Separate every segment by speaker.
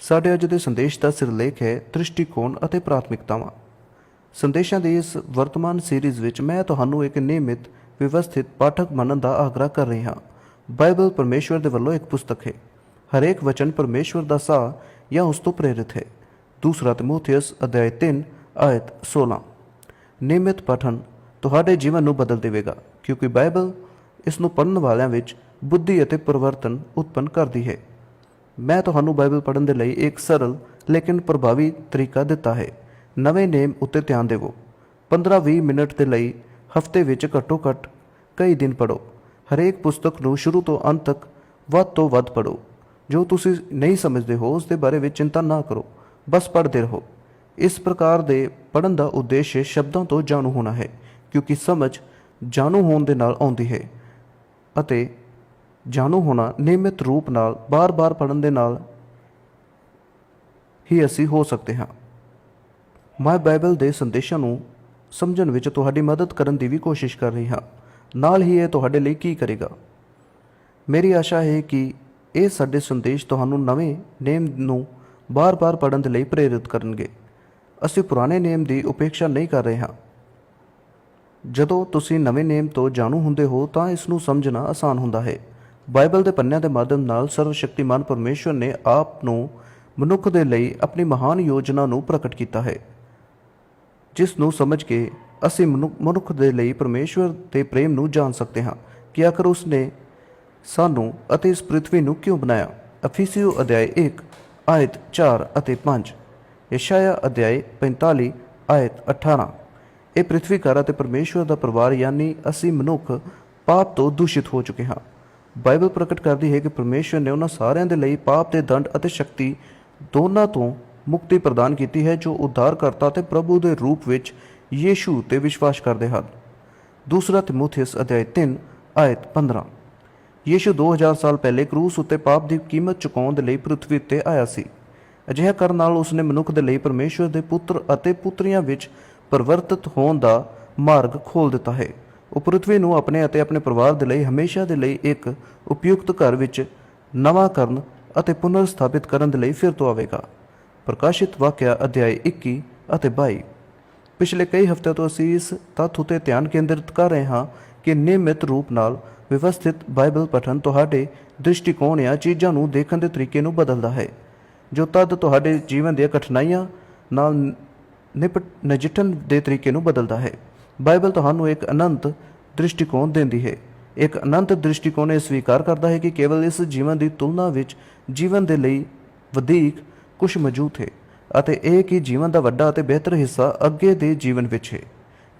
Speaker 1: ਸਾਡੇ ਅੱਜ ਦੇ ਸੰਦੇਸ਼ ਦਾ ਸਿਰਲੇਖ ਹੈ ਦ੍ਰਿਸ਼ਟੀਕੋਣ ਅਤੇ ਪ੍ਰਾਥਮਿਕਤਾਵਾਂ। ਸੰਦੇਸ਼ਾਂ ਦੀ ਇਸ ਵਰਤਮਾਨ ਸੀਰੀਜ਼ ਵਿੱਚ ਮੈਂ ਤੁਹਾਨੂੰ ਇੱਕ ਨਿਯਮਿਤ, ਵਿਵਸਥਿਤ ਪਾਠਕ ਮੰਨਣ ਦਾ ਆਗਰਾ ਕਰ ਰਹੀ ਹਾਂ। ਬਾਈਬਲ ਪਰਮੇਸ਼ਵਰ ਦੇ ਵੱਲੋਂ ਇੱਕ ਪੁਸਤਕ ਹੈ। ਹਰੇਕ ਵਚਨ ਪਰਮੇਸ਼ਵਰ ਦਾ ਸਾਹ ਜਾਂ ਉਸ ਤੋਂ ਪ੍ਰੇਰਿਤ ਹੈ। ਦੂਸਰਾ ਤਿਮੋਥੀਅਸ ਅਧਿਆਇ 3 ਆਇਤ 16 ਨਿਯਮਿਤ ਪਠਨ ਤੁਹਾਡੇ ਜੀਵਨ ਨੂੰ ਬਦਲ ਦੇਵੇਗਾ, ਕਿਉਂਕਿ ਬਾਈਬਲ ਇਸ ਨੂੰ ਪੜ੍ਹਨ ਵਾਲਿਆਂ ਵਿੱਚ ਬੁੱਧੀ ਅਤੇ ਪਰਿਵਰਤਨ ਉਤਪੰਨ ਕਰਦੀ ਹੈ। ਮੈਂ ਤੁਹਾਨੂੰ ਬਾਈਬਲ ਪੜ੍ਹਨ ਦੇ ਲਈ ਇੱਕ ਸਰਲ ਲੇਕਿਨ ਪ੍ਰਭਾਵੀ ਤਰੀਕਾ ਦਿੱਤਾ ਹੈ। ਨਵੇਂ ਨੇਮ ਉੱਤੇ ਧਿਆਨ ਦੇਵੋ। 15-20 ਮਿੰਟ ਦੇ ਲਈ ਹਫ਼ਤੇ ਵਿੱਚ ਘੱਟੋ ਘੱਟ ਕਈ ਦਿਨ ਪੜੋ ਹਰੇਕ ਪੁਸਤਕ ਨੂੰ ਸ਼ੁਰੂ ਤੋਂ ਅੰਤ ਤੱਕ ਵੱਧ ਤੋਂ ਵੱਧ ਪੜੋ ਜੋ ਤੁਸੀਂ ਨਹੀਂ ਸਮਝਦੇ ਹੋ ਉਸ ਦੇ ਬਾਰੇ ਵਿੱਚ ਚਿੰਤਾ ਨਾ ਕਰੋ। ਬਸ ਪੜ੍ਹਦੇ ਰਹੋ। ਇਸ ਪ੍ਰਕਾਰ ਦੇ ਪੜਨ ਦਾ ਉਦੇਸ਼ ਸ਼ਬਦਾਂ ਤੋਂ ਜਾਣੂ ਹੋਣਾ ਹੈ, ਕਿਉਂਕਿ ਸਮਝ ਜਾਣੂ ਹੋਣ ਦੇ ਨਾਲ ਆਉਂਦੀ ਹੈ ਅਤੇ ਜਾਣੂ ਹੋਣਾ ਨਿਯਮਿਤ ਰੂਪ ਨਾਲ, ਬਾਰ-ਬਾਰ ਪੜਨ ਦੇ ਨਾਲ ਹੀ ਅਸੀਂ ਹੋ ਸਕਦੇ ਹਾਂ। ਮੈਂ ਬਾਈਬਲ ਦੇ ਸੰਦੇਸ਼ਾਂ ਨੂੰ ਸਮਝਣ ਵਿੱਚ ਤੁਹਾਡੀ ਮਦਦ ਕਰਨ ਦੀ ਵੀ ਕੋਸ਼ਿਸ਼ ਕਰ ਰਹੀ ਹਾਂ। ਨਾਲ ਹੀ ਇਹ ਤੁਹਾਡੇ ਲਈ ਕੀ ਕਰੇਗਾ? ਮੇਰੀ ਆਸ਼ਾ ਹੈ ਕਿ ਇਹ ਸਾਡੇ ਸੰਦੇਸ਼ ਤੁਹਾਨੂੰ ਨਵੇਂ ਨੇਮ ਨੂੰ ਬਾਰ-ਬਾਰ ਪੜਨ ਦੇ ਲਈ ਪ੍ਰੇਰਿਤ ਕਰਨਗੇ। ਅਸੀਂ ਪੁਰਾਣੇ ਨੇਮ ਦੀ ਉਪੇਖਿਆ ਨਹੀਂ ਕਰ ਰਹੇ ਹਾਂ। ਜਦੋਂ ਤੁਸੀਂ ਨਵੇਂ ਨੇਮ ਤੋਂ ਜਾਣੂ ਹੁੰਦੇ ਹੋ ਤਾਂ ਇਸ ਨੂੰ ਸਮਝਣਾ ਆਸਾਨ ਹੁੰਦਾ ਹੈ। ਬਾਈਬਲ ਦੇ ਪੰਨਿਆਂ ਦੇ ਮਾਧਿਅਮ ਨਾਲ ਸਰਵਸ਼ਕਤੀਮਾਨ ਪਰਮੇਸ਼ਵਰ ਨੇ ਆਪ ਨੂੰ ਮਨੁੱਖ ਦੇ ਲਈ ਆਪਣੀ ਮਹਾਨ ਯੋਜਨਾ ਨੂੰ ਪ੍ਰਗਟ ਕੀਤਾ ਹੈ, ਜਿਸ ਨੂੰ ਸਮਝ ਕੇ ਅਸੀਂ ਮਨੁ- ਮਨੁੱਖ ਦੇ ਲਈ ਪਰਮੇਸ਼ਵਰ ਦੇ ਪ੍ਰੇਮ ਨੂੰ ਜਾਣ ਸਕਦੇ ਹਾਂ। ਕਿ ਆਖਰ ਉਸ ਨੇ ਸਾਨੂੰ ਅਤੇ ਇਸ ਪ੍ਰithvi ਨੂੰ ਕਿਉਂ ਬਣਾਇਆ? ਅਫੀਸੀਓ ਅਧਿਆਇ 1 ਆਇਤ 4 ਅਤੇ 5 ਯਸ਼ਾਇਆ ਅਧਿਆਇ 45 ਆਇਤ 18 ਇਹ ਪ੍ਰithvi ਘਰ ਅਤੇ ਪਰਮੇਸ਼ਵਰ ਦਾ ਪਰਿਵਾਰ, ਯਾਨੀ ਅਸੀਂ ਮਨੁੱਖ, ਪਾਪ ਤੋਂ ਦੂਸ਼ਿਤ ਹੋ ਚੁੱਕੇ ਹਾਂ। ਬਾਈਬਲ ਪ੍ਰਗਟ ਕਰਦੀ ਹੈ ਕਿ ਪਰਮੇਸ਼ਵਰ ਨੇ ਉਹਨਾਂ ਸਾਰਿਆਂ ਦੇ ਲਈ ਪਾਪ ਦੇ ਦੰਡ ਅਤੇ ਸ਼ਕਤੀ ਦੋਨਾਂ ਤੋਂ ਮੁਕਤੀ ਪ੍ਰਦਾਨ ਕੀਤੀ ਹੈ, ਜੋ ਉଦ୍ਧਾਰਕਰਤਾ ਤੇ ਪ੍ਰਭੂ ਦੇ ਰੂਪ ਵਿੱਚ ਯੀਸ਼ੂ ਤੇ ਵਿਸ਼ਵਾਸ ਕਰਦੇ ਹਨ। ਦੂਸਰਾ ਤਿਮੋਥੀਅਸ ਅਧਿਆਇ 3 ਆਇਤ 15 ਯੀਸ਼ੂ 2000 ਸਾਲ ਪਹਿਲੇ ਕਰੂਸ ਉੱਤੇ ਪਾਪ ਦੀ ਕੀਮਤ ਚੁਕਾਉਣ ਦੇ ਲਈ ਪ੍ਰithvi ਉੱਤੇ ਆਇਆ ਸੀ। ਅਜਿਹਾ ਕਰਨ ਨਾਲ ਉਸਨੇ ਮਨੁੱਖ ਦੇ ਲਈ ਪਰਮੇਸ਼ਵਰ ਦੇ ਪੁੱਤਰ ਅਤੇ ਪੁੱਤਰੀਆਂ ਵਿੱਚ ਪਰਿਵਰਤਿਤ ਹੋਣ ਦਾ ਮਾਰਗ ਖੋਲ ਦਿੱਤਾ ਹੈ। ਉਹ ਪ੍ਰithvi ਨੂੰ ਆਪਣੇ ਅਤੇ ਆਪਣੇ ਪਰਿਵਾਰ ਦੇ ਲਈ ਹਮੇਸ਼ਾ ਦੇ ਲਈ ਇੱਕ ਉਪਯੁਕਤ ਘਰ ਵਿੱਚ ਨਵਾਂ ਕਰਨ ਅਤੇ ਪੁਨਰ ਸਥਾਪਿਤ ਕਰਨ ਦੇ ਲਈ ਫਿਰ ਤੋਂ ਆਵੇਗਾ। ਪ੍ਰਕਾਸ਼ਿਤ ਵਾਕਿਆ ਅਧਿਆਇ 21 ਅਤੇ 22 ਪਿਛਲੇ ਕਈ ਹਫ਼ਤਿਆਂ ਤੋਂ ਅਸੀਂ ਇਸ ਤੱਥ ਉਤੇ ਧਿਆਨ ਕੇਂਦਰਿਤ ਕਰ ਰਹੇ ਹਾਂ ਕਿ ਨਿਯਮਿਤ ਰੂਪ ਨਾਲ ਵਿਵਸਥਿਤ ਬਾਈਬਲ ਪਠਨ ਤੁਹਾਡੇ ਦ੍ਰਿਸ਼ਟੀਕੋਣ ਜਾਂ ਚੀਜ਼ਾਂ ਨੂੰ ਦੇਖਣ ਦੇ ਤਰੀਕੇ ਨੂੰ ਬਦਲਦਾ ਹੈ, ਜੋ ਤਦ ਤੁਹਾਡੇ ਜੀਵਨ ਦੀਆਂ ਕਠਿਨਾਈਆਂ ਨਾਲ ਨਿਪਟ, ਨਜਿੱਠਣ ਦੇ ਤਰੀਕੇ ਨੂੰ ਬਦਲਦਾ ਹੈ। ਬਾਈਬਲ ਤੁਹਾਨੂੰ ਇੱਕ ਅਨੰਤ ਦ੍ਰਿਸ਼ਟੀਕੋਣ ਦਿੰਦੀ ਹੈ। ਇੱਕ ਅਨੰਤ ਦ੍ਰਿਸ਼ਟੀਕੋਣ ਇਹ ਸਵੀਕਾਰ ਕਰਦਾ ਹੈ ਕਿ ਕੇਵਲ ਇਸ ਜੀਵਨ ਦੀ ਤੁਲਨਾ ਵਿੱਚ ਜੀਵਨ ਦੇ ਲਈ ਵਧੇਕ ਕੁਝ ਮੌਜੂਦ ਹੈ ਅਤੇ ਇਹ ਕਿ ਜੀਵਨ ਦਾ ਵੱਡਾ ਅਤੇ ਬਿਹਤਰ ਹਿੱਸਾ ਅੱਗੇ ਦੇ ਜੀਵਨ ਵਿੱਚ ਹੈ।